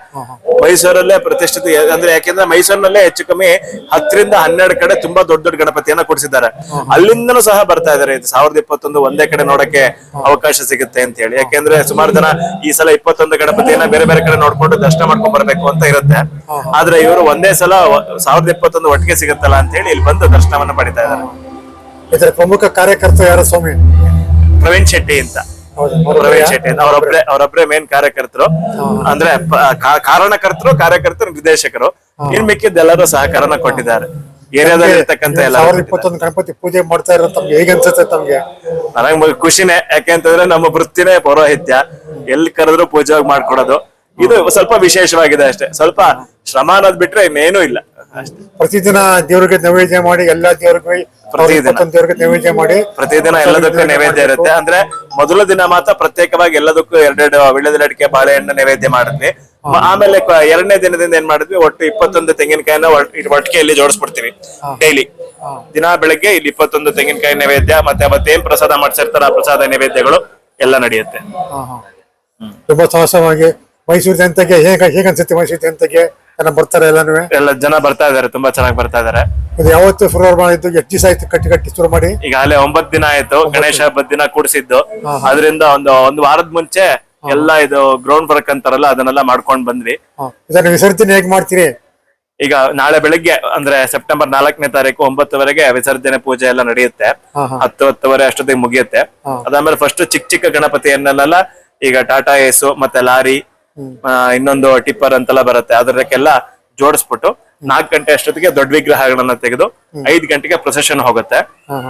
ಮೈಸೂರಲ್ಲೇ ಪ್ರತಿಷ್ಠಿತ, ಅಂದ್ರೆ ಯಾಕೆಂದ್ರೆ ಮೈಸೂರಿನಲ್ಲೇ ಹೆಚ್ಚು ಕಮ್ಮಿ ಹತ್ತರಿಂದ ಹನ್ನೆರಡು ಕಡೆ ತುಂಬಾ ದೊಡ್ಡ ದೊಡ್ಡ ಗಣಪತಿಯನ್ನ ಕೊಡಿಸಿದ್ದಾರೆ. ಅಲ್ಲಿಂದನೂ ಸಹ ಬರ್ತಾ ಇದಾರೆ ಇದು ಸಾವಿರದ ಇಪ್ಪತ್ತೊಂದು ಒಂದೇ ಕಡೆ ನೋಡಕ್ಕೆ ಅವಕಾಶ ಸಿಗುತ್ತೆ ಅಂತ ಹೇಳಿ. ಯಾಕೆಂದ್ರೆ ಸುಮಾರು ಜನ ಈ ಸಲ ಇಪ್ಪತ್ತೊಂದು ಗಣಪತಿಯನ್ನ ಬೇರೆ ಬೇರೆ ಕಡೆ ನೋಡ್ಕೊಂಡು ದರ್ಶನ ಮಾಡ್ಕೊಂಡ್ ಬರ್ಬೇಕು ಅಂತ ಇರುತ್ತೆ. ಆದ್ರೆ ಇವರು ಒಂದೇ ಸಲ ಸಾವಿರದ ಇಪ್ಪತ್ತೊಂದು ಒಟ್ಟಿಗೆ ಸಿಗುತ್ತಲ್ಲ ಅಂತ ಹೇಳಿ ಇಲ್ಲಿ ಬಂದು ದರ್ಶನವನ್ನ ಪಡಿತಾ ಇದ್ದಾರೆ. ಇದರ ಪ್ರಮುಖ ಕಾರ್ಯಕರ್ತ ಯಾರು ಸ್ವಾಮಿ? ಪ್ರವೀಣ್ ಶೆಟ್ಟಿ ಅಂತ. ಪ್ರವೀಣ್ ಶೆಟ್ಟಿ ಅಂತ. ಅವರೊಬ್ರೆ ಅವರೊಬ್ರೆ. ಮೇನ್ ಕಾರ್ಯಕರ್ತರು. ಅಂದ್ರೆ ಕಾರಣಕರ್ತರು ಕಾರ್ಯಕರ್ತರು ನಿರ್ದೇಶಕರು. ಇನ್ ಮಿಕ್ಕಿದ್ದೆಲ್ಲರೂ ಸಹಕಾರನ ಕೊಟ್ಟಿದ್ದಾರೆ. ಏರಿಯಾದಲ್ಲಿ ಇರ್ತಕ್ಕಂತ ಎಲ್ಲ ಇಪ್ಪತ್ತೊಂದು ಗಣಪತಿ ಪೂಜೆ ಮಾಡ್ತಾ ಇರೋ ತಮ್ಗೆ ಹೇಗೆ ಅನ್ಸುತ್ತೆ ತಮ್ಗೆ? ನನಗ್ ಖುಷಿನೇ. ಯಾಕೆಂತಂದ್ರೆ ನಮ್ಮ ವೃತ್ತಿನೇ ಪೌರೋಹಿತ್ಯ. ಎಲ್ಲಿ ಕರೆದ್ರು ಪೂಜೆ ಮಾಡ್ಕೊಡೋದು. ಇದು ಸ್ವಲ್ಪ ವಿಶೇಷವಾಗಿದೆ ಅಷ್ಟೇ. ಸ್ವಲ್ಪ ಶ್ರಮ ಅನ್ನೋದ್ ಬಿಟ್ರೆ ಇನ್ನೇನು ಇಲ್ಲ. ಅಷ್ಟೇ ಪ್ರತಿದಿನ ದೇವ್ರಿಗೆ ನೈವೇದ್ಯ ಮಾಡಿ ಎಲ್ಲಾ ದೇವ್ರಿಗೆ ಪ್ರತಿದಿನ. ಇಪ್ಪತ್ತೊಂದು ದೇವ್ರಿಗೆ ನೈವೇದ್ಯ ಮಾಡಿ. ಪ್ರತಿದಿನ ಎಲ್ಲದಕ್ಕೂ ನೈವೇದ್ಯ ಇರುತ್ತೆ. ಅಂದ್ರೆ ಮೊದಲ ದಿನ ಮಾತ್ರ ಪ್ರತ್ಯೇಕವಾಗಿ ಎಲ್ಲದಕ್ಕೂ ಎರಡೆರಡು ವಿಳ್ಯದೆಲೆ ಅಡಿಕೆ ಬಾಳೆಹಣ್ಣು ನೈವೇದ್ಯ ಮಾಡಿದ್ವಿ. ಮ- ಆಮೇಲೆ ಕ- ಎರಡನೇ ದಿನದಿಂದ ಏನ್ ಮಾಡಿದ್ವಿ? ಒಟ್ಟು ಇಪ್ಪತ್ತೊಂದು ತೆಂಗಿನಕಾಯಿನ ಒಟ್ಟಿಗೆಯಲ್ಲಿ ಜೋಡಿಸ್ಬಿಡ್ತೀವಿ. ಡೈಲಿ. ದಿನ ಬೆಳಗ್ಗೆ ಇಲ್ಲಿ ಇಪ್ಪತ್ತೊಂದು ತೆಂಗಿನಕಾಯಿ ನೈವೇದ್ಯ ಮತ್ತೆ ಮತ್ತೇನ್ ಪ್ರಸಾದ ಮಾಡ್ಸಿರ್ತಾರ ಆ ಪ್ರಸಾದ ನೈವೇದ್ಯಗಳು ಎಲ್ಲ ನಡೆಯುತ್ತೆ. ತುಂಬಾ ಸಾಹಸವಾಗಿ ಮೈಸೂರು ಜನತೆಗೆ ಹೇಗ ಹೇಗನ್ಸುತ್ತೆ ಮೈಸೂರು ಜನತೆಗೆ? ಜನ ಬರ್ತಾರೆ ಎಲ್ಲಾನು ಎಲ್ಲ ಜನ ಬರ್ತಾ ಇದಾರೆ ತುಂಬಾ ಚೆನ್ನಾಗಿ ಬರ್ತಾ ಇದಾರೆ ಇದು ಯಾವತ್ತು ಶುರು ಮಾಡಿದ್ದು? ಎಷ್ಟು ದಿವಸ ಆಯ್ತು ಕಟ್ಟಿ ಕಟ್ಟಿ ಶುರು ಮಾಡಿ. ಈಗ ಅಲ್ಲೇ ಒಂಬತ್ ದಿನ ಆಯ್ತು ಗಣೇಶ ಹಬ್ಬದ ದಿನ ಕೂಡಿಸಿದ್ದು. ಅದರಿಂದ ಒಂದು ಒಂದು ವಾರದ ಮುಂಚೆ ಎಲ್ಲ ಇದು ಗ್ರೌಂಡ್ ವರ್ಕ್ ಅಂತಾರಲ್ಲ ಅದನ್ನೆಲ್ಲ ಮಾಡ್ಕೊಂಡ್ ಬಂದ್ವಿ. ಇದನ್ನ ವಿಸರ್ಜನೆ ಹೇಗ್ ಮಾಡ್ತೀರಿ? ಈಗ ನಾಳೆ ಬೆಳಿಗ್ಗೆ ಅಂದ್ರೆ ಸೆಪ್ಟೆಂಬರ್ ನಾಲ್ಕನೇ ತಾರೀಕು ಒಂಬತ್ತುವರೆಗೆ ವಿಸರ್ಜನೆ ಪೂಜೆ ಎಲ್ಲ ನಡೆಯುತ್ತೆ. ಹತ್ತು ಹತ್ತುವರೆ ಅಷ್ಟೊತ್ತಿಗೆ ಮುಗಿಯುತ್ತೆ. ಅದಾದ್ಮೇಲೆ ಫಸ್ಟ್ ಚಿಕ್ಕ ಚಿಕ್ಕ ಗಣಪತಿಯನ್ನೆಲ್ಲ ಈಗ ಟಾಟಾ ಏಸು ಮತ್ತೆ ಲಾರಿ ಇನ್ನೊಂದು ಟಿಪ್ಪರ್ ಅಂತೆಲ್ಲ ಬರುತ್ತೆ. ಅದಕ್ಕೆಲ್ಲ ಜೋಡಿಸ್ಬಿಟ್ಟು ನಾಲ್ಕು ಗಂಟೆ ಅಷ್ಟೊತ್ತಿಗೆ ದೊಡ್ಡ ವಿಗ್ರಹಗಳನ್ನ ತೆಗೆದು ಐದ್ ಗಂಟೆಗೆ ಪ್ರೊಸೆಷನ್ ಹೋಗುತ್ತೆ.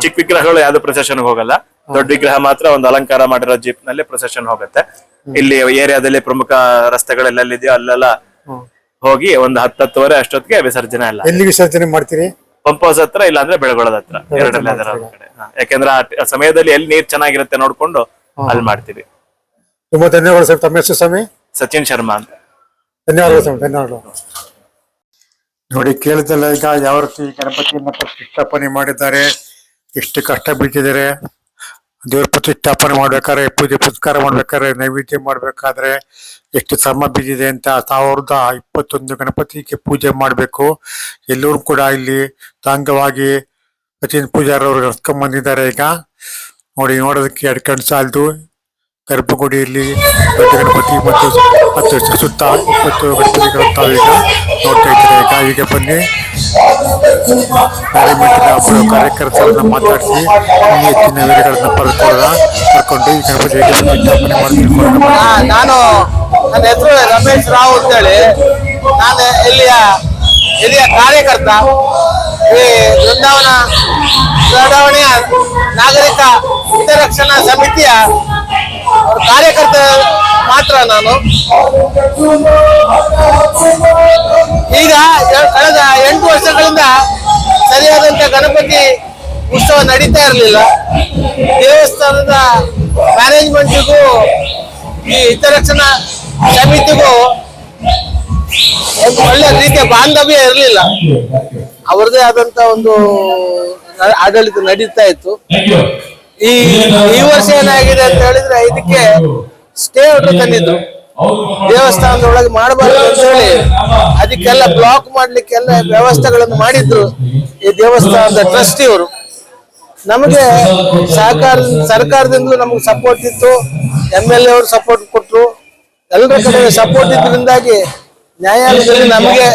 ಚಿಕ್ಕ ವಿಗ್ರಹಗಳು ಯಾವ್ದು ಪ್ರೊಸೆಷನ್ ಹೋಗಲ್ಲ. ದೊಡ್ಡ ವಿಗ್ರಹ ಮಾತ್ರ ಒಂದು ಅಲಂಕಾರ ಮಾಡಿರೋ ಜೀಪ್ನಲ್ಲಿ ಪ್ರೊಸೆಷನ್ ಹೋಗುತ್ತೆ ಇಲ್ಲಿ ಏರಿಯಾದಲ್ಲಿ ಪ್ರಮುಖ ರಸ್ತೆಗಳೆಲ್ಲಿದೆಯೋ ಅಲ್ಲೆಲ್ಲ ಹೋಗಿ ಒಂದು ಹತ್ತತ್ತುವರೆ ಅಷ್ಟೊತ್ತಿಗೆ ವಿಸರ್ಜನೆ ಅಲ್ಲ ಎಲ್ಲಿ ವಿಸರ್ಜನೆ ಮಾಡ್ತೀರಿ? ಪಂಪ್ ಹೌಸ್ ಹತ್ರ ಇಲ್ಲಾಂದ್ರೆ ಬೆಳಗೊಳದ ಹತ್ರ. ಎರಡಲ್ಲೇ ಅದರ ಕಡೆ. ಯಾಕೆಂದ್ರೆ ಆ ಸಮಯದಲ್ಲಿ ಎಲ್ಲಿ ನೀರ್ ಚೆನ್ನಾಗಿರುತ್ತೆ ನೋಡ್ಕೊಂಡು ಅಲ್ಲಿ ಮಾಡ್ತೀವಿ. ತುಂಬಾ ಧನ್ಯವಾದ ಸರ್. ತಮ್ಮ ಹೆಸರು ಸ್ವಾಮಿ? ಸಚಿನ್ ಶರ್ಮಾ ಅಂತ. ಧನ್ಯವಾದಗಳು ಸ್ವಾಮಿ ಧನ್ಯವಾದಗಳು. ನೋಡಿ ಕೇಳಿದಲ್ಲ ಈಗ ಯಾವ ರೀತಿ ಗಣಪತಿಯನ್ನ ಪ್ರತಿಷ್ಠಾಪನೆ ಮಾಡಿದ್ದಾರೆ ಎಷ್ಟು ಕಷ್ಟ ಬೀಳ್ತಿದ್ದಾರೆ ದೇವ್ರ ಪ್ರತಿಷ್ಠಾಪನೆ ಮಾಡ್ಬೇಕಾದ್ರೆ ಪೂಜೆ ಪುರಸ್ಕಾರ ಮಾಡ್ಬೇಕಾದ್ರೆ ನೈವೇದ್ಯ ಮಾಡ್ಬೇಕಾದ್ರೆ ಎಷ್ಟು ಶ್ರಮ ಬಿದ್ದಿದೆ ಅಂತ ಸಾವಿರದ ಇಪ್ಪತ್ತೊಂದು ಗಣಪತಿಗೆ ಪೂಜೆ ಮಾಡಬೇಕು. ಎಲ್ಲರೂ ಕೂಡ ಇಲ್ಲಿ ತಾಂಗವಾಗಿ ಸಚಿನ್ ಪೂಜಾರವರು ನಡ್ಸ್ಕೊಂಡ್ ಬಂದಿದ್ದಾರೆ ಈಗ. ನೋಡಿ ನೋಡೋದಕ್ಕೆ ಎರಡು ಕಣ್ಣು ಸಾಲದು. ಗರ್ಭಗುಡಿಯಲ್ಲಿ ಗಣಪತಿ ಮತ್ತು ಮತ್ತು ಸುತ್ತ ಇಪ್ಪತ್ತು ಗಣಪತಿಗಳು ತಾವೀಗ ನೋಡ್ತಾ ಇದ್ದಾರೆ ಈಗ? ಬನ್ನಿ. ಮ್ಯಾನೇಜ್ಮೆಂಟಿನ ಒಬ್ಬರು ಕಾರ್ಯಕರ್ತರನ್ನ ಮಾತಾಡಿಸಿ ಇನ್ನೂ ಹೆಚ್ಚಿನ ವಿವರಗಳನ್ನ ಪಡ್ಕೊಳ್ಳೋಣ ಕರ್ಕೊಂಡು ಈ ಗಣಪತಿ ವಿಜ್ಞಾಪನೆ ಮಾಡಿ ನಾನು ನನ್ನ ಹೆಸರು ರಮೇಶ್ ರಾವ್ ಅಂತೇಳಿ. ನಾನು ಇಲ್ಲಿಯ ಹಿರಿಯ ಕಾರ್ಯಕರ್ತ. ಈ ಬೃಂದಾವನ ಬೃಂದಾವಣೆಯ ನಾಗರಿಕ ಹಿತರಕ್ಷಣಾ ಸಮಿತಿಯ ಕಾರ್ಯಕರ್ತ ಮಾತ್ರ ನಾನು. ಈಗ ಕಳೆದ ಎಂಟು ವರ್ಷಗಳಿಂದ ಸರಿಯಾದಂತ ಗಣಪತಿ ಉತ್ಸವ ನಡೀತಾ ಇರಲಿಲ್ಲ. ದೇವಸ್ಥಾನದ ಮ್ಯಾನೇಜ್ಮೆಂಟಿಗೂ ಈ ಹಿತರಕ್ಷಣಾ ಸಮಿತಿಗೂ ಒಂದು ಒಳ್ಳೆ ರೀತಿಯ ಬಾಂಧವ್ಯ ಇರಲಿಲ್ಲ. ಅವರದೇ ಆದಂತ ಒಂದು ಆಡಳಿತ ನಡೀತಾ ಇತ್ತು. ಈ ಈ ವರ್ಷ ಏನಾಗಿದೆ ಅಂತ ಹೇಳಿದ್ರೆ ಇದಕ್ಕೆ ಸ್ಟೇ ಆರ್ಡರ್ ತಂದಿದ್ರು ದೇವಸ್ಥಾನದೊಳಗೆ ಮಾಡಬಾರ್ದು ಅಂತ ಹೇಳಿ ಅದಕ್ಕೆಲ್ಲ ಬ್ಲಾಕ್ ಮಾಡ್ಲಿಕ್ಕೆಲ್ಲ ವ್ಯವಸ್ಥೆಗಳನ್ನು ಮಾಡಿದ್ರು ಈ ದೇವಸ್ಥಾನದ ಟ್ರಸ್ಟಿಯವರು ನಮಗೆ ಸಹಕಾರ, ಸರ್ಕಾರದಿಂದಲೂ ನಮಗೆ ಸಪೋರ್ಟ್ ಇತ್ತು ಎಂ ಎಲ್ ಎ ಅವರು ಸಪೋರ್ಟ್ ಕೊಟ್ಟರು ಎಲ್ಲರ ಕಡೆ ಸಪೋರ್ಟ್ ಇದ್ದರಿಂದಾಗಿ ನ್ಯಾಯಾಲಯದಲ್ಲಿ ನಮಗೆ,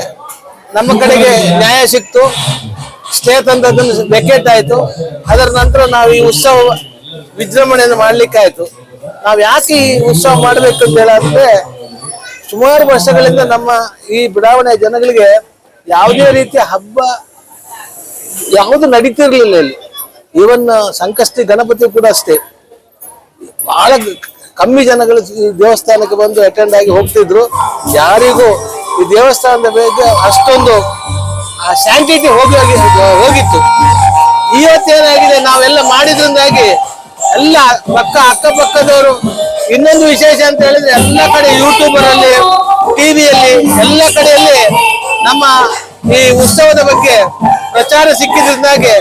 ನಮ್ಮ ಕಡೆಗೆ ನ್ಯಾಯ ಸಿಕ್ತು. ಸ್ಟೇ ಅದನ್ನು ವೆಕೇಟ್ ಆಯ್ತು ಅದರ ನಂತರ ನಾವು ಈ ಉತ್ಸವ ವಿಜೃಂಭಣೆಯನ್ನು ಮಾಡ್ಲಿಕ್ಕಾಯ್ತು. ನಾವು ಯಾಕೆ ಈ ಉತ್ಸವ ಮಾಡಬೇಕು ಅಂತ ಹೇಳಿದ್ರೆ, ಸುಮಾರು ವರ್ಷಗಳಿಂದ ನಮ್ಮ ಈ ಬಿಡಾವಣೆ ಜನಗಳಿಗೆ ಯಾವುದೇ ರೀತಿಯ ಹಬ್ಬ ಯಾವುದು ನಡೀತಿರ್ಲಿಲ್ಲ ಇಲ್ಲಿ. ಈವನ್ ಸಂಕಷ್ಟಿ ಗಣಪತಿ ಕೂಡ ಅಷ್ಟೇ. ಬಹಳ ಕಮ್ಮಿ ಜನಗಳು ಈ ದೇವಸ್ಥಾನಕ್ಕೆ ಬಂದು ಅಟೆಂಡ್ ಆಗಿ ಹೋಗ್ತಿದ್ರು. ಯಾರಿಗೂ ಈ ದೇವಸ್ಥಾನದ ಬಗ್ಗೆ ಅಷ್ಟೊಂದು ಆ ಶಾಂತಿ ಹೋಗಿ ಹೋಗಿ- ಹೋಗಿತ್ತು. ಇವತ್ತೇನಾಗಿದೆ ನಾವೆಲ್ಲ ಮಾಡಿದ್ರಿಂದಾಗಿ ಎಲ್ಲ ಪಕ್ಕ ಅಕ್ಕಪಕ್ಕದವರು ಇನ್ನೊಂದು ವಿಶೇಷ ಅಂತ ಹೇಳಿದ್ರೆ ಎಲ್ಲ ಕಡೆ ಯೂಟ್ಯೂಬರ್ ಅಲ್ಲಿ ಟಿವಿಯಲ್ಲಿ, ಎಲ್ಲ ಕಡೆಯಲ್ಲಿ ನಮ್ಮ ಈ ಉತ್ಸವದ ಬಗ್ಗೆ ಪ್ರಚಾರ ಸಿಕ್ಕಿದ್ರಿಂದಾಗಿ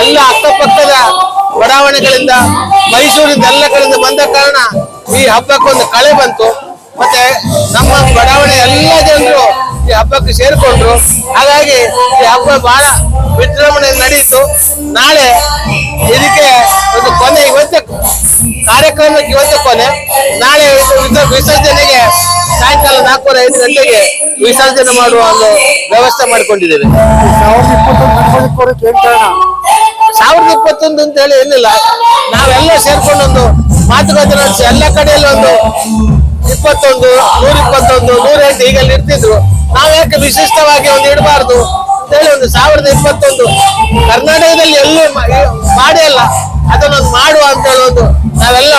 ಎಲ್ಲ ಅಕ್ಕಪಕ್ಕದ ಬಡಾವಣೆಗಳಿಂದ ಮೈಸೂರಿಂದ ಎಲ್ಲ ಕಡೆಯಿಂದ ಬಂದ ಕಾರಣ ಈ ಹಬ್ಬಕ್ಕೊಂದು ಕಳೆ ಬಂತು. ಮತ್ತೆ ನಮ್ಮ ಬಡಾವಣೆ ಎಲ್ಲ ಜನರು ಈ ಹಬ್ಬಕ್ಕೆ ಸೇರಿಕೊಂಡ್ರು. ಹಾಗಾಗಿ ಈ ಹಬ್ಬ ಬಹಳ ವಿಜೃಂಭಣೆ ನಡೆಯಿತು. ನಾಳೆ ಇದಕ್ಕೆ ಒಂದು ಕೊನೆ ಇವತ್ತೇ ಕಾರ್ಯಕ್ರಮಕ್ಕೆ ಇವತ್ತೇ ಕೊನೆ. ನಾಳೆ ವಿಸರ್ಜನೆಗೆ ಸಾಯಂಕಾಲ ನಾಲ್ಕೂವರೆ ಐದು ಗಂಟೆಗೆ ವಿಸರ್ಜನೆ ಮಾಡುವ ಒಂದು ವ್ಯವಸ್ಥೆ ಮಾಡಿಕೊಂಡಿದ್ದೇವೆ. ಸಾವಿರದ ಇಪ್ಪತ್ತೊಂದು ಸಾವಿರದ ಅಂತ ಹೇಳಿ ಏನಿಲ್ಲ. ನಾವೆಲ್ಲ ಸೇರ್ಕೊಂಡೊಂದು ಮಾತುಕತೆ ನಡೆಸಿ ಎಲ್ಲ ಕಡೆಯಲ್ಲಿ ಒಂದು ಇಪ್ಪತ್ತೊಂದು ನೂರ ಇಪ್ಪತ್ತೊಂದು ನೂರ ಎಂಟು ಹೀಗೆಲ್ಲ ಇರ್ತಿದ್ರು. ನಾವ್ ಯಾಕೆ ವಿಶಿಷ್ಟವಾಗಿ ಒಂದು ಇಡಬಾರ್ದು ಅಂತ ಹೇಳಿ ಒಂದು ಸಾವಿರದ ಇಪ್ಪತ್ತೊಂದು ಕರ್ನಾಟಕದಲ್ಲಿ ಎಲ್ಲೂ ಮಾಡಿ ಅಲ್ಲ. ಅದನ್ನೊಂದು ಮಾಡುವ ಅಂತ ಹೇಳೋದು ನಾವೆಲ್ಲ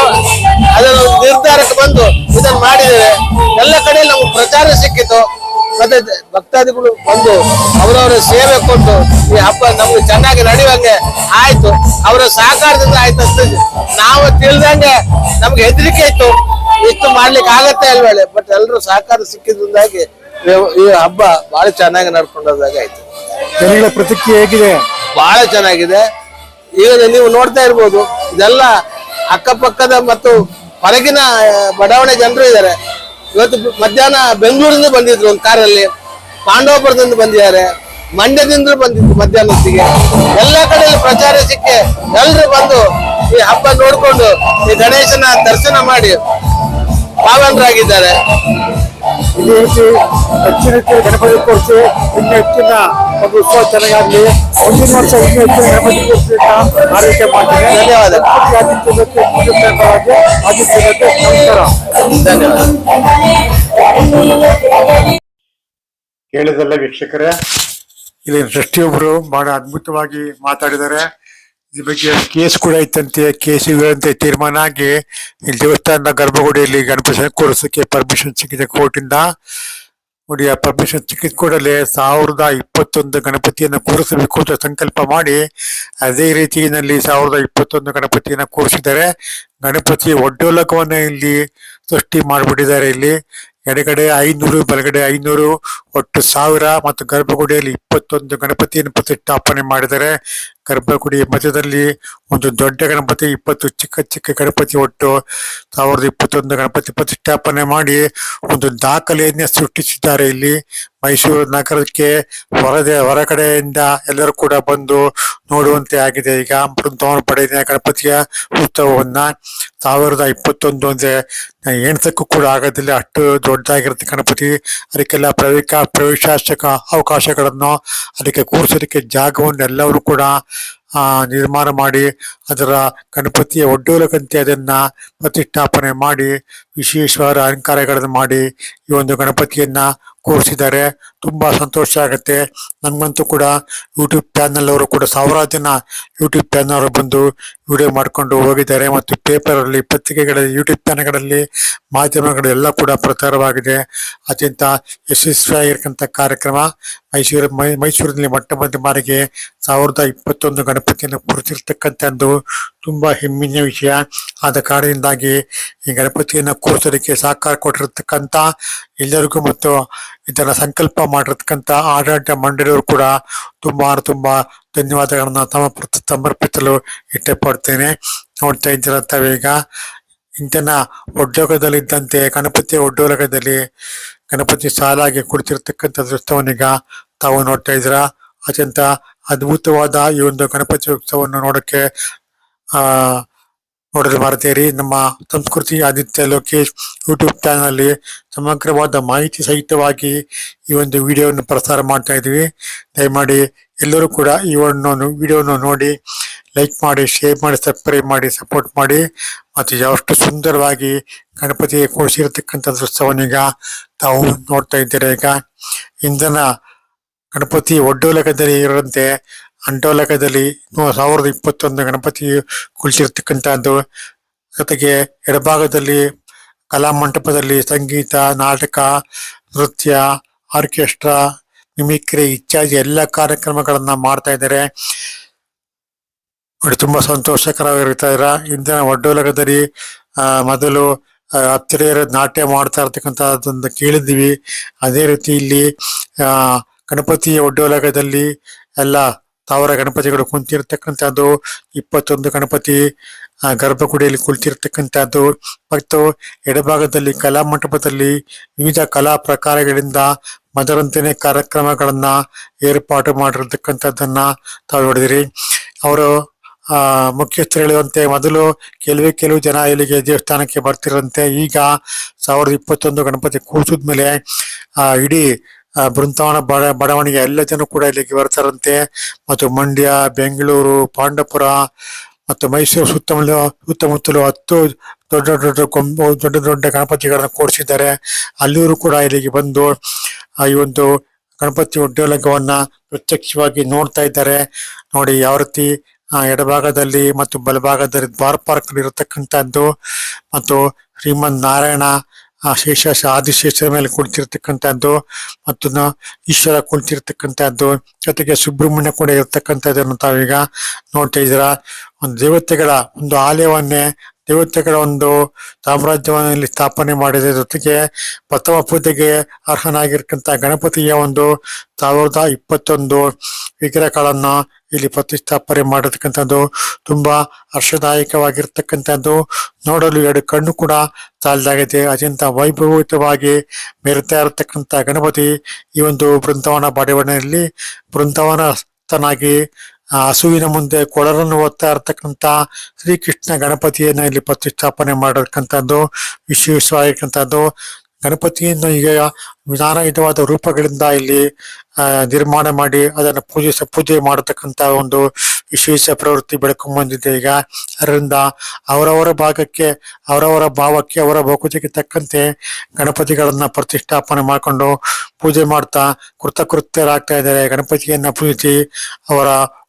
ಅದನ್ನು ನಿರ್ಧಾರಕ್ಕೆ ಬಂದು ಇದನ್ನು ಮಾಡಿದ್ದೇವೆ ಎಲ್ಲ ಕಡೆ ನಮ್ಗೆ ಪ್ರಚಾರ ಸಿಕ್ಕಿತು. ಮತ್ತೆ ಭಕ್ತಾದಿಗಳು ಬಂದು ಅವರವರ ಸೇವೆ ಕೊಟ್ಟು ಈ ಹಬ್ಬ ನಮ್ಗೆ ಚೆನ್ನಾಗಿ ನಡೆಯುವಂಗೆ ಆಯ್ತು. ಅವರ ಸಹಕಾರದಿಂದ ಆಯ್ತು ಅಂತ ನಾವು ತಿಳಿದಂಗೆ ನಮ್ಗೆ ಹೆದರಿಕೆ ಇತ್ತು. ಇಷ್ಟು ಮಾಡ್ಲಿಕ್ಕೆ ಆಗತ್ತೆ ಅಲ್ವೇಳೆ. ಬಟ್ ಎಲ್ಲರೂ ಸಹಕಾರ ಸಿಕ್ಕಿದ್ರಿಂದಾಗಿ ಈ- ಹಬ್ಬ ಬಹಳ ಚೆನ್ನಾಗಿ ನಡ್ಕೊಂಡೋದಾಗ ಆಯ್ತು. ಜನಗಳ ಪ್ರತಿಕ್ರಿಯೆ ಹೇಗಿದೆ? ಬಹಳ ಚೆನ್ನಾಗಿದೆ. ಈಗ ನೀವು ನೋಡ್ತಾ ಇರ್ಬೋದು ಇದೆಲ್ಲ ಅಕ್ಕಪಕ್ಕದ ಮತ್ತು ಹೊರಗಿನ ಬಡಾವಣೆ ಜನರು ಇದ್ದಾರೆ. ಇವತ್ತು ಮಧ್ಯಾಹ್ನ ಬೆಂಗಳೂರಿಂದ ಬಂದಿದ್ರು ಒಂದು ಕಾರಲ್ಲಿ ಪಾಂಡವಪುರದಿಂದ ಬಂದಿದ್ದಾರೆ ಮಂಡ್ಯದಿಂದ ಬಂದಿದ್ರು ಮಧ್ಯಾಹ್ನ ಹೊತ್ತಿಗೆ ಎಲ್ಲ ಕಡೆಯಲ್ಲಿ ಪ್ರಚಾರ ಸಿಕ್ಕಿ ಎಲ್ಲರೂ ಬಂದು ಈ ಹಬ್ಬ ನೋಡಿಕೊಂಡು ಈ ಗಣೇಶನ ದರ್ಶನ ಮಾಡಿ ಪಾವನರಾಗಿದ್ದಾರೆ. ಇದೇ ರೀತಿ ಹೆಚ್ಚಿನ ಗಣಪತಿ ಕೂರಿಸಿ ಇನ್ನು ಹೆಚ್ಚಿನ ಒಂದು ಉತ್ಸವ ಚೆನ್ನಾಗಾಗಲಿ ಮುಂದಿನ ವರ್ಷ ಇನ್ನೂ ಹೆಚ್ಚಿನ ಗಣಪತಿ ಕೂರಿಸಿ ಆರೈಕೆ ಮಾಡ್ತೇನೆ. ಧನ್ಯವಾದ. ಪರವಾಗಿ ನಮಸ್ಕಾರ. ಧನ್ಯವಾದ ಕೇಳಿದಲ್ಲ ವೀಕ್ಷಕರೇ ಇಲ್ಲಿ ಸೃಷ್ಟಿಯೊಬ್ಬರು ಬಹಳ ಅದ್ಭುತವಾಗಿ ಮಾತಾಡಿದ್ದಾರೆ. ಇದ್ರ ಬಗ್ಗೆ ಕೇಸ್ ಕೂಡ ಇತ್ತಂತೆ ಕೇಸ್ ವಿರುದ್ಧ ತೀರ್ಮಾನ ಆಗಿ ಇಲ್ಲಿ ದೇವಸ್ಥಾನದ ಗರ್ಭಗುಡಿಯಲ್ಲಿ ಗಣಪತಿ ಕೂರಿಸೋಕೆ ಪರ್ಮಿಷನ್ ಸಿಕ್ಕಿದೆ ಕೋರ್ಟಿಂದ. ನೋಡಿ, ಆ ಪರ್ಮಿಷನ್ ಸಿಕ್ಕಿದ ಕೂಡಲೇ ಸಾವಿರದ ಇಪ್ಪತ್ತೊಂದು ಗಣಪತಿಯನ್ನು ಕೂರಿಸಬೇಕು ಅಂತ ಸಂಕಲ್ಪ ಮಾಡಿ, ಅದೇ ರೀತಿಯಲ್ಲಿ ಸಾವಿರದ ಇಪ್ಪತ್ತೊಂದು ಗಣಪತಿಯನ್ನು ಕೂರಿಸಿದ್ದಾರೆ ಗಣಪತಿ ಒಡ್ಡೋಲಕವನ್ನು ಇಲ್ಲಿ ಸೃಷ್ಟಿ ಮಾಡಿಬಿಟ್ಟಿದ್ದಾರೆ ಇಲ್ಲಿ. ಎಡಗಡೆ ಐನೂರು, ಬಲಗಡೆ ಐನೂರು, ಒಟ್ಟು ಸಾವಿರ ಮತ್ತು ಗರ್ಭಗುಡಿಯಲ್ಲಿ ಇಪ್ಪತ್ತೊಂದು ಗಣಪತಿಯನ್ನು ಪ್ರತಿಷ್ಠಾಪನೆ ಮಾಡಿದ್ದಾರೆ. ಗರ್ಭಗುಡಿಯ ಮಧ್ಯದಲ್ಲಿ ಒಂದು ದೊಡ್ಡ ಗಣಪತಿ, ಇಪ್ಪತ್ತು ಚಿಕ್ಕ ಚಿಕ್ಕ ಗಣಪತಿ ಒಟ್ಟು ಸಾವಿರದ ಇಪ್ಪತ್ತೊಂದು ಗಣಪತಿ ಪ್ರತಿಷ್ಠಾಪನೆ ಮಾಡಿ ಒಂದು ದಾಖಲೆಯನ್ನೇ ಸೃಷ್ಟಿಸಿದ್ದಾರೆ ಇಲ್ಲಿ. ಮೈಸೂರು ನಗರಕ್ಕೆ ಹೊರದೆ ಹೊರಗಡೆಯಿಂದ ಎಲ್ಲರೂ ಕೂಡ ಬಂದು ನೋಡುವಂತೆ ಆಗಿದೆ. ಈಗ ಬೃಂದಾವನ ಪಡೆಯ ಗಣಪತಿಯ ಉತ್ಸವವನ್ನ ಸಾವಿರದ ಇಪ್ಪತ್ತೊಂದು ಅಂದ್ರೆ ಎಣ್ಸಕ್ಕೂ ಕೂಡ ಆಗೋದಿಲ್ಲ. ಅಷ್ಟು ದೊಡ್ಡದಾಗಿರುತ್ತೆ ಗಣಪತಿ. ಅದಕ್ಕೆಲ್ಲ ಪ್ರವೇಶ ಪ್ರವೇಶಾಶಕ ಅವಕಾಶಗಳನ್ನು ಅದಕ್ಕೆ ಕೂರಿಸೋದಕ್ಕೆ ಜಾಗವನ್ನು ಎಲ್ಲವರು ಕೂಡ ನಿರ್ಮಾಣ ಮಾಡಿ ಅದರ ಗಣಪತಿಯ ಒಡ್ಡೋಲಕಂತೆ ಅದನ್ನು ಪ್ರತಿಷ್ಠಾಪನೆ ಮಾಡಿ ವಿಶೇಷವಾದ ಅಲಂಕಾರಗಳನ್ನು ಮಾಡಿ ಈ ಒಂದು ಗಣಪತಿಯನ್ನ ಕೂರಿಸಿದ್ದಾರೆ. ತುಂಬ ಸಂತೋಷ ಆಗುತ್ತೆ. ನನಗಂತೂ ಕೂಡ ಯೂಟ್ಯೂಬ್ ಚಾನಲ್ ಅವರು ಕೂಡ ಸಾವಿರಾರು ಜನ ಯೂಟ್ಯೂಬ್ ಚಾನಲ್ ಅವರು ಬಂದು ವಿಡಿಯೋ ಮಾಡಿಕೊಂಡು ಹೋಗಿದ್ದಾರೆ ಮತ್ತು ಪೇಪರಲ್ಲಿ ಪತ್ರಿಕೆಗಳಲ್ಲಿ ಯೂಟ್ಯೂಬ್ ಚಾನಲ್ಗಳಲ್ಲಿ ಮಾಧ್ಯಮಗಳು ಎಲ್ಲ ಕೂಡ ಪ್ರಚಾರವಾಗಿದೆ ಅತ್ಯಂತ ಯಶಸ್ವಿಯಾಗಿರ್ತಕ್ಕಂಥ ಕಾರ್ಯಕ್ರಮ. ಮೈಸೂರು, ಮೈ, ಮೈಸೂರಿನಲ್ಲಿ ಮೊಟ್ಟ ಮೊದಲ ಬಾರಿಗೆ ಸಾವಿರದ ಇಪ್ಪತ್ತೊಂದು ಗಣಪತಿಯನ್ನು ಕೂರಿಸಿರ್ತಕ್ಕಂಥದ್ದು ತುಂಬ ಹೆಮ್ಮಿನ ವಿಷಯ. ಆದ ಕಾರಣದಿಂದಾಗಿ ಈ ಗಣಪತಿಯನ್ನು ಕೂರಿಸೋದಕ್ಕೆ ಸಹಕಾರ ಕೊಟ್ಟಿರತಕ್ಕಂಥ ಎಲ್ಲರಿಗೂ ಮತ್ತು ಇದನ್ನ ಸಂಕಲ್ಪ ಮಾಡಿರ್ತಕ್ಕಂಥ ಆಡಳಿತ ಮಂಡಳಿಯವರು ಕೂಡ ತುಂಬಾ ತುಂಬಾ ಧನ್ಯವಾದಗಳನ್ನು ತಮ್ಮ ಸಮರ್ಪಿಸಲು ಇಷ್ಟಪಡ್ತೇನೆ ನೋಡ್ತಾ ಇದ್ದೀರ ಇಂತನ ಒಡ್ಡೋಗದಲ್ಲಿದ್ದಂತೆ ಗಣಪತಿ ಒಡ್ಡೋಲಗದಲ್ಲಿ ಗಣಪತಿ ಸಾಲಾಗಿ ಕುಳಿತಿರ್ತಕ್ಕಂಥ ದೃಶ್ಯವನ್ನೀಗ ತಾವು ನೋಡ್ತಾ ಇದ್ದೀರಾ. ಅತ್ಯಂತ ಅದ್ಭುತವಾದ ಈ ಒಂದು ಗಣಪತಿ ಉತ್ಸವವನ್ನು ನೋಡಕ್ಕೆ, ಆ ನೋಡಲು ಮಾರುತ್ತೇರಿ ನಮ್ಮ ಸಂಸ್ಕೃತಿ ಆದಿತ್ಯ ಲೋಕೇಶ್ ಯೂಟ್ಯೂಬ್ ಚಾನಲ್ ಸಮಗ್ರವಾದ ಮಾಹಿತಿ ಸಹಿತವಾಗಿ ಈ ಒಂದು ವಿಡಿಯೋವನ್ನು ಪ್ರಸಾರ ಮಾಡ್ತಾ ಇದ್ದೀವಿ. ದಯಮಾಡಿ ಎಲ್ಲರೂ ಕೂಡ ಈ ಒಂದು ವಿಡಿಯೋವನ್ನು ನೋಡಿ ಲೈಕ್ ಮಾಡಿ ಶೇರ್ ಮಾಡಿ ಸಬ್ಸ್ಕ್ರೈಬ್ ಮಾಡಿ ಸಪೋರ್ಟ್ ಮಾಡಿ. ಮತ್ತು ಯಾವಷ್ಟು ಸುಂದರವಾಗಿ ಗಣಪತಿ ಕೂಡಿಸಿರತಕ್ಕಂಥ ದೃಶ್ಯವನ್ನೀಗ ತಾವು ನೋಡ್ತಾ ಇದ್ದೀರಾ ಈಗ. ಇಂಧನ ಗಣಪತಿ ಒಡ್ಡೋಲಕದಲ್ಲಿ ಇರುವಂತೆ ಅಂಟೋಲಕದಲ್ಲಿ ಲೆಕ್ಕದಲ್ಲಿ ಸಾವಿರದ ಇಪ್ಪತ್ತೊಂದು ಗಣಪತಿ ಕುಳಿತಿರ್ತಕ್ಕಂಥದ್ದು ಜೊತೆಗೆ ಎಡಭಾಗದಲ್ಲಿ ಕಲಾ ಮಂಟಪದಲ್ಲಿ ಸಂಗೀತ, ನಾಟಕ, ನೃತ್ಯ, ಆರ್ಕೆಸ್ಟ್ರಾ, ಮಿಮಿಕ್ರಿ ಇತ್ಯಾದಿ ಎಲ್ಲ ಕಾರ್ಯಕ್ರಮಗಳನ್ನ ಮಾಡ್ತಾ ಇದ್ದಾರೆ. ತುಂಬಾ ಸಂತೋಷಕರವಾಗಿರ್ತಾ ಇದ್ರ. ಇಂದಿನ ಒಡ್ಡೋಲಗದಲ್ಲಿ ಮೊದಲು ಹತ್ತಿರ ನಾಟ್ಯ ಮಾಡ್ತಾ ಇರ್ತಕ್ಕಂಥದ್ದನ್ನು ಕೇಳಿದ್ವಿ ಅದೇ ರೀತಿ ಇಲ್ಲಿ ಗಣಪತಿ ಒಡ್ಡೋಲಕದಲ್ಲಿ ಎಲ್ಲ ಸಾವಿರ ಗಣಪತಿಗಳು ಕುಂತಿರ್ತಕ್ಕಂಥದ್ದು, ಇಪ್ಪತ್ತೊಂದು ಗಣಪತಿ ಗರ್ಭಗುಡಿಯಲ್ಲಿ ಕುಳಿತಿರ್ತಕ್ಕಂಥದ್ದು, ಮತ್ತು ಎಡಭಾಗದಲ್ಲಿ ಕಲಾ ಮಂಟಪದಲ್ಲಿ ವಿವಿಧ ಕಲಾ ಪ್ರಕಾರಗಳಿಂದ ಮದರಂತನೆ ಕಾರ್ಯಕ್ರಮಗಳನ್ನ ಏರ್ಪಾಟು ಮಾಡಿರ್ತಕ್ಕಂಥದ್ದನ್ನ ತಾವು ನೋಡಿದಿರಿ. ಅವರು, ಆ ಮುಖ್ಯಸ್ಥರು ಹೇಳುವಂತೆ ಮೊದಲು ಕೆಲವೇ ಕೆಲವು ಜನ ಇಲ್ಲಿಗೆ ದೇವಸ್ಥಾನಕ್ಕೆ ಬರ್ತಿರಂತೆ. ಈಗ ಸಾವಿರದ ಇಪ್ಪತ್ತೊಂದು ಗಣಪತಿ ಕೂಸಿದ್ಮೇಲೆ ಆ, ಇಡೀ ಬೃಂದಾವನ ಬಡ ಬಡಾವಣೆಗೆ ಎಲ್ಲ ಜನ ಕೂಡ ಇಲ್ಲಿಗೆ ಬರ್ತಾರಂತೆ. ಮತ್ತು ಮಂಡ್ಯ, ಬೆಂಗಳೂರು ಪಾಂಡಪುರ ಮತ್ತು ಮೈಸೂರು ಸುತ್ತಮುತ್ತಲು ಸುತ್ತಮುತ್ತಲು ಹತ್ತು ದೊಡ್ಡ ದೊಡ್ಡ ಕೊಂಬು, ದೊಡ್ಡ ದೊಡ್ಡ ಗಣಪತಿಗಳನ್ನು ಕೂಡಿಸಿದ್ದಾರೆ. ಅಲ್ಲಿಯವರು ಕೂಡ ಇಲ್ಲಿಗೆ ಬಂದು ಈ ಒಂದು ಗಣಪತಿ ಉಡ್ಡೋಲಕವನ್ನ ಪ್ರತ್ಯಕ್ಷವಾಗಿ ನೋಡ್ತಾ ಇದ್ದಾರೆ. ನೋಡಿ ಯಾವ ರೀತಿ ಎಡಭಾಗದಲ್ಲಿ ಮತ್ತು ಬಲಭಾಗದಲ್ಲಿ ದ್ವಾರಪಾಲಕರು ಇರತಕ್ಕಂಥದ್ದು. ಮತ್ತು ಶ್ರೀಮನ್ ನಾರಾಯಣ ಆ, ಶೇಷ ಆದಿಶೇಷರ ಮೇಲೆ ಕುಳಿತಿರ್ತಕ್ಕಂಥದ್ದು ಮತ್ತು ಈಶ್ವರ ಕುಳಿತಿರ್ತಕ್ಕಂಥದ್ದು ಜೊತೆಗೆ ಸುಬ್ರಹ್ಮಣ್ಯ ಕೂಡ ಇರತಕ್ಕಂಥದ್ದನ್ನು ತಾವೀಗ ನೋಡ್ತಾ ಇದ್ದೀರಾ. ಒಂದು ದೇವತೆಗಳ ಒಂದು ಆಲಯವನ್ನೇ ದೇವತೆಗಳ ಒಂದು ಸಾಮ್ರಾಜ್ಯವನ್ನು ಇಲ್ಲಿ ಸ್ಥಾಪನೆ ಮಾಡಿದ. ಜೊತೆಗೆ ಪ್ರಥಮ ಪೂಜೆಗೆ ಅರ್ಹನಾಗಿರ್ತಕ್ಕಂಥ ಗಣಪತಿಯ ಒಂದು ಸಾವಿರದ ಇಪ್ಪತ್ತೊಂದು ವಿಗ್ರಹಗಳನ್ನು ಇಲ್ಲಿ ಪ್ರತಿಷ್ಠಾಪನೆ ಮಾಡಿರ್ತಕ್ಕಂಥದ್ದು ತುಂಬಾ ಹರ್ಷದಾಯಕವಾಗಿರ್ತಕ್ಕಂಥದ್ದು. ನೋಡಲು ಎರಡು ಕಣ್ಣು ಕೂಡ ಸಾಲದಾಗಿದೆ ಅತ್ಯಂತ ವೈಭವಿತವಾಗಿ ಮೆರೆತಾ ಇರತಕ್ಕಂಥ ಗಣಪತಿ ಈ ಒಂದು ಬೃಂದಾವನ ಬಡಾವಣೆಯಲ್ಲಿ ಬೃಂದಾವನಸ್ಥನಾಗಿ ಆ ಹಸುವಿನ ಮುಂದೆ ಕೊಳರನ್ನು ಓದ್ತಾ ಇರತಕ್ಕಂತ ಶ್ರೀಕೃಷ್ಣ ಗಣಪತಿಯನ್ನ ಇಲ್ಲಿ ಪ್ರತಿಷ್ಠಾಪನೆ ಮಾಡಿರ್ತಕ್ಕಂಥದ್ದು ವಿಶೇಷವಾಗಿರ್ತಕ್ಕಂಥದ್ದು. ಗಣಪತಿಯನ್ನು ಈಗ ವಿಧಾನಯುತವಾದ ರೂಪಗಳಿಂದ ಇಲ್ಲಿ ನಿರ್ಮಾಣ ಮಾಡಿ ಅದನ್ನು ಪೂಜಿಸ ಪೂಜೆ ಮಾಡತಕ್ಕಂತ ಒಂದು ವಿಶೇಷ ಪ್ರವೃತ್ತಿ ಬೆಳಕು ಬಂದಿದೆ ಈಗ. ಅದರಿಂದ ಅವರವರ ಭಾಗಕ್ಕೆ, ಅವರವರ ಭಾವಕ್ಕೆ, ಅವರ ಭೌತಿಗೆ ತಕ್ಕಂತೆ ಗಣಪತಿಗಳನ್ನ ಪ್ರತಿಷ್ಠಾಪನೆ ಮಾಡಿಕೊಂಡು ಪೂಜೆ ಮಾಡ್ತಾ ಕೃತಕೃತ್ಯರಾಗ್ತಾ ಇದ್ದಾರೆ. ಗಣಪತಿಯನ್ನ ಪೂಜಿಸಿ ಅವರ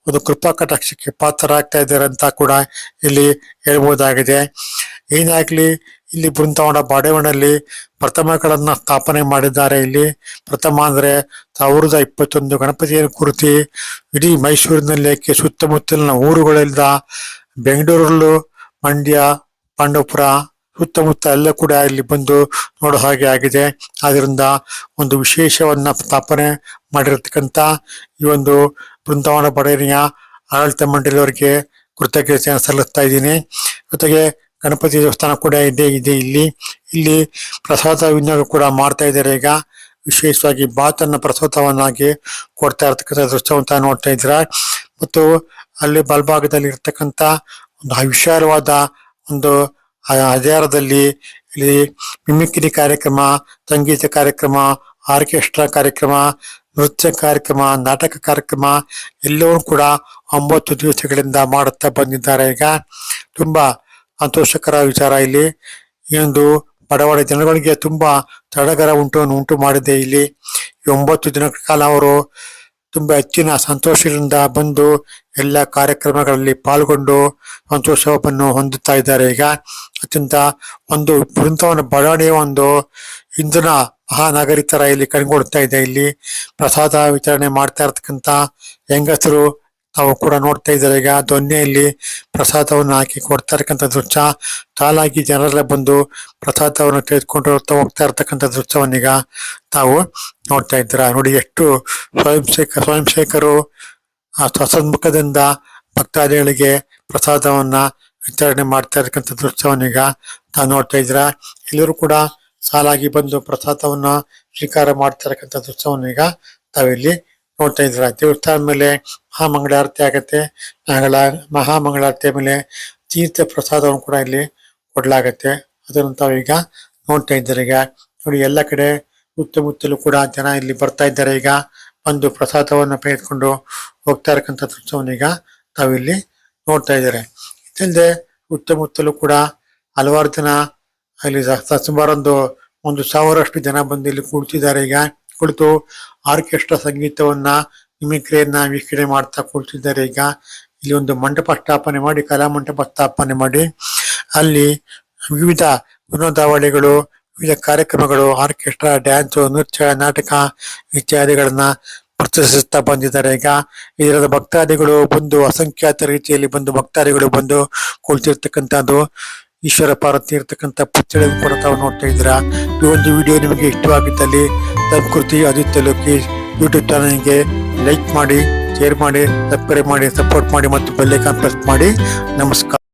ಒಂದು ಕೃಪಾ ಕಟಾಕ್ಷಕ್ಕೆ ಪಾತ್ರರಾಗ್ತಾ ಇದ್ದಾರೆ ಅಂತ ಕೂಡ ಇಲ್ಲಿ ಹೇಳ್ಬೋದಾಗಿದೆ. ಏನಾಗ್ಲಿ, ಇಲ್ಲಿ ಬೃಂದಾವನ ಬಾಡೇವನಲ್ಲಿ ಪ್ರಥಮಗಳನ್ನ ಸ್ಥಾಪನೆ ಮಾಡಿದ್ದಾರೆ ಇಲ್ಲಿ. ಪ್ರಥಮ ಅಂದ್ರೆ ಸಾವಿರದ ಇಪ್ಪತ್ತೊಂದು ಗಣಪತಿಯನ್ನು ಕುರಿತು. ಇಡೀ ಮೈಸೂರಿನಲ್ಲಿ ಸುತ್ತಮುತ್ತಲಿನ ಊರುಗಳಿಂದ ಬೆಂಗಳೂರಲ್ಲೂ ಮಂಡ್ಯ ಪಾಂಡವಪುರ ಸುತ್ತಮುತ್ತ ಎಲ್ಲ ಕೂಡ ಇಲ್ಲಿ ಬಂದು ನೋಡೋ ಹಾಗೆ ಆಗಿದೆ. ಆದ್ರಿಂದ ಒಂದು ವಿಶೇಷವನ್ನ ಸ್ಥಾಪನೆ ಮಾಡಿರತಕ್ಕಂತ ಈ ಒಂದು ಬೃಂದಾವನ ಬಡೇರಿಯ ಆಡಳಿತ ಮಂಡಳಿಯವರಿಗೆ ಕೃತಜ್ಞತೆಯನ್ನು ಸಲ್ಲಿಸ್ತಾ ಇದ್ದೀನಿ. ಜೊತೆಗೆ ಗಣಪತಿ ದೇವಸ್ಥಾನ ಕೂಡ ಇದೆ ಇದೆ ಇಲ್ಲಿ. ಇಲ್ಲಿ ಪ್ರಸಾದ ವಿನಿಯೋಗ ಕೂಡ ಮಾಡ್ತಾ ಇದ್ದಾರೆ. ಈಗ ವಿಶೇಷವಾಗಿ ಬಾತನ್ನ ಪ್ರಸಾದವನ್ನಾಗಿ ಕೊಡ್ತಾ ಇರ್ತಕ್ಕಂಥ ದೃಶ್ಯವಂತ ನೋಡ್ತಾ ಇದ್ರ ಮತ್ತು ಅಲ್ಲಿ ಬಲಭಾಗದಲ್ಲಿ ಇರ್ತಕ್ಕಂಥ ಒಂದು ವಿಶಾಲವಾದ ಒಂದು ಆಧಾರದಲ್ಲಿ ಇಲ್ಲಿ ಮಿಮಿಕ್ರಿ ಕಾರ್ಯಕ್ರಮ, ಸಂಗೀತ ಕಾರ್ಯಕ್ರಮ, ಆರ್ಕೆಸ್ಟ್ರಾ ಕಾರ್ಯಕ್ರಮ, ನೃತ್ಯ ಕಾರ್ಯಕ್ರಮ, ನಾಟಕ ಕಾರ್ಯಕ್ರಮ ಎಲ್ಲವೂ ಕೂಡ ಒಂಬತ್ತು ದಿವಸಗಳಿಂದ ಮಾಡುತ್ತಾ ಬಂದಿದ್ದಾರೆ. ಈಗ ತುಂಬಾ ಸಂತೋಷಕರ ವಿಚಾರ ಇಲ್ಲಿ. ಇಂದು ಬಡವಡ ಜನಗಳಿಗೆ ತುಂಬಾ ತಡಗರ ಉಂಟು ಉಂಟು ಮಾಡಿದೆ ಇಲ್ಲಿ. ಒಂಬತ್ತು ದಿನಗಳ ಕಾಲ ಅವರು ತುಂಬಾ ಹೆಚ್ಚಿನ ಸಂತೋಷದಿಂದ ಬಂದು ಎಲ್ಲ ಕಾರ್ಯಕ್ರಮಗಳಲ್ಲಿ ಪಾಲ್ಗೊಂಡು ಸಂತೋಷವನ್ನು ಹೊಂದುತ್ತಾ ಇದ್ದಾರೆ. ಈಗ ಅತ್ಯಂತ ಒಂದು ಬೃಂದವನ್ನು ಬಡಾವಣೆಯ ಒಂದು ಇಂದಿನ ಮಹಾನಾಗರಿಕರ ಇಲ್ಲಿ ಕಣ್ಗೊಡ್ತಾ ಇದೆ ಇಲ್ಲಿ. ಪ್ರಸಾದ ವಿತರಣೆ ಮಾಡ್ತಾ ಇರತಕ್ಕಂಥ ಹೆಂಗಸರು ತಾವು ಕೂಡ ನೋಡ್ತಾ ಇದ್ದಾರೆ. ಈಗ ದೊನ್ನೆಯಲ್ಲಿ ಪ್ರಸಾದವನ್ನು ಹಾಕಿ ಕೊಡ್ತಾ ಇರ್ತಕ್ಕಂಥ ದೃಶ್ಯ ಸಾಲಾಗಿ ಜನರೆಲ್ಲ ಬಂದು ಪ್ರಸಾದವನ್ನು ತೆಗೆದುಕೊಂಡು ಹೋಗ್ತಾ ಹೋಗ್ತಾ ಇರ್ತಕ್ಕಂಥ ದೃಶ್ಯವನ್ನೀಗ ತಾವು ನೋಡ್ತಾ ಇದ್ದೀರಾ. ನೋಡಿ ಎಷ್ಟು ಸ್ವಯಂ ಶೇಖ ಸ್ವಯಂ ಶೇಖರು ಸ್ವಸನ್ಮುಖದಿಂದ ಭಕ್ತಾದಿಗಳಿಗೆ ಪ್ರಸಾದವನ್ನ ವಿತರಣೆ ಮಾಡ್ತಾ ಇರ್ತಕ್ಕಂಥ ದೃಶ್ಯವನ್ನೀಗ ತಾವು ನೋಡ್ತಾ ಇದ್ದೀರಾ. ಎಲ್ಲರೂ ಕೂಡ ಸಾಲಾಗಿ ಬಂದು ಪ್ರಸಾದವನ್ನ ಸ್ವೀಕಾರ ಮಾಡ್ತಾ ಇರ್ತಕ್ಕಂಥ ದೃಶ್ಯವನ್ನೀಗ ತಾವಿಲ್ಲಿ ನೋಡ್ತಾ ಇದ್ದೀರಾ ದೇವಸ್ಥಾನ ಮೇಲೆ ಮಹಾಮಂಗಳಾರತಿ ಆಗತ್ತೆ. ಮಂಗಳ ಮಹಾಮಂಗಳಾರತಿ ಮೇಲೆ ತೀರ್ಥ ಪ್ರಸಾದವನ್ನು ಕೂಡ ಇಲ್ಲಿ ಕೊಡ್ಲಾಗತ್ತೆ. ಅದನ್ನು ತಾವೀಗ ನೋಡ್ತಾ ಇದ್ದಾರೆ. ಈಗ ನೋಡಿ, ಎಲ್ಲ ಕಡೆ ಸುತ್ತಮುತ್ತಲೂ ಕೂಡ ಜನ ಇಲ್ಲಿ ಬರ್ತಾ ಇದ್ದಾರೆ. ಈಗ ಒಂದು ಪ್ರಸಾದವನ್ನು ಪಡೆದುಕೊಂಡು ಹೋಗ್ತಾ ಇರಕ್ಕಂಥ ದೃಶ್ಯವನ್ನು ಈಗ ತಾವಿಲ್ಲಿ ನೋಡ್ತಾ ಇದ್ದಾರೆ. ಇದಲ್ಲದೆ ಸುತ್ತಮುತ್ತಲೂ ಕೂಡ ಹಲವಾರು ಜನ ಅಲ್ಲಿ ಸುಮಾರೊಂದು ಒಂದು ಸಾವಿರಷ್ಟು ಜನ ಬಂದು ಇಲ್ಲಿ ಕುಳಿತಿದ್ದಾರೆ. ಈಗ ಕುಳಿತು ಆರ್ಕೆಸ್ಟ್ರಾ ಸಂಗೀತವನ್ನ ಮಿಮಿಕ್ರಿಯನ್ನ ವೀಕ್ಷಣೆ ಮಾಡ್ತಾ ಕುಳಿತಿದ್ದಾರೆ ಈಗ ಇಲ್ಲಿ ಒಂದು ಮಂಟಪ ಸ್ಥಾಪನೆ ಮಾಡಿ, ಕಲಾ ಮಂಟಪ ಸ್ಥಾಪನೆ ಮಾಡಿ. ಅಲ್ಲಿ ವಿವಿಧ ವಿನೋದಾವಳಿಗಳು, ವಿವಿಧ ಕಾರ್ಯಕ್ರಮಗಳು, ಆರ್ಕೆಸ್ಟ್ರಾ, ಡ್ಯಾನ್ಸ್, ನೃತ್ಯ, ನಾಟಕ ಇತ್ಯಾದಿಗಳನ್ನ ಪ್ರದರ್ಶಿಸುತ್ತಾ ಬಂದಿದ್ದಾರೆ. ಈಗ ಇದರ ಭಕ್ತಾದಿಗಳು ಬಂದು ಅಸಂಖ್ಯಾತ ರೀತಿಯಲ್ಲಿ ಬಂದು ಭಕ್ತಾದಿಗಳು ಬಂದು ಕುಳಿತಿರ್ತಕ್ಕಂಥದ್ದು ಈಶ್ವರ ಪಾರ್ವತಿ ಇರತಕ್ಕಂಥ ಪುತ್ಥಳಿಯನ್ನು ಕೂಡ ತಾವು ನೋಡ್ತಾ ಇದ್ದೀರಾ? ಈ ಒಂದು ವಿಡಿಯೋ ನಿಮಗೆ ಇಷ್ಟವಾಗಿದ್ದಲ್ಲಿ ಸಂಸ್ಕೃತಿ ಆದಿತ್ಯ ಲೋಕೇಶ್ ಯೂಟ್ಯೂಬ್ ಚಾನಲ್ಗೆ ಲೈಕ್ ಮಾಡಿ ಶೇರ್ ಮಾಡಿ ಸಬ್ಸ್ಕ್ರೈಬ್ ಮಾಡಿ ಸಪೋರ್ಟ್ ಮಾಡಿ ಮತ್ತು ಬೆಲ್ಲೈಕಾನ್ ಪ್ರೆಸ್ ಮಾಡಿ. ನಮಸ್ಕಾರ.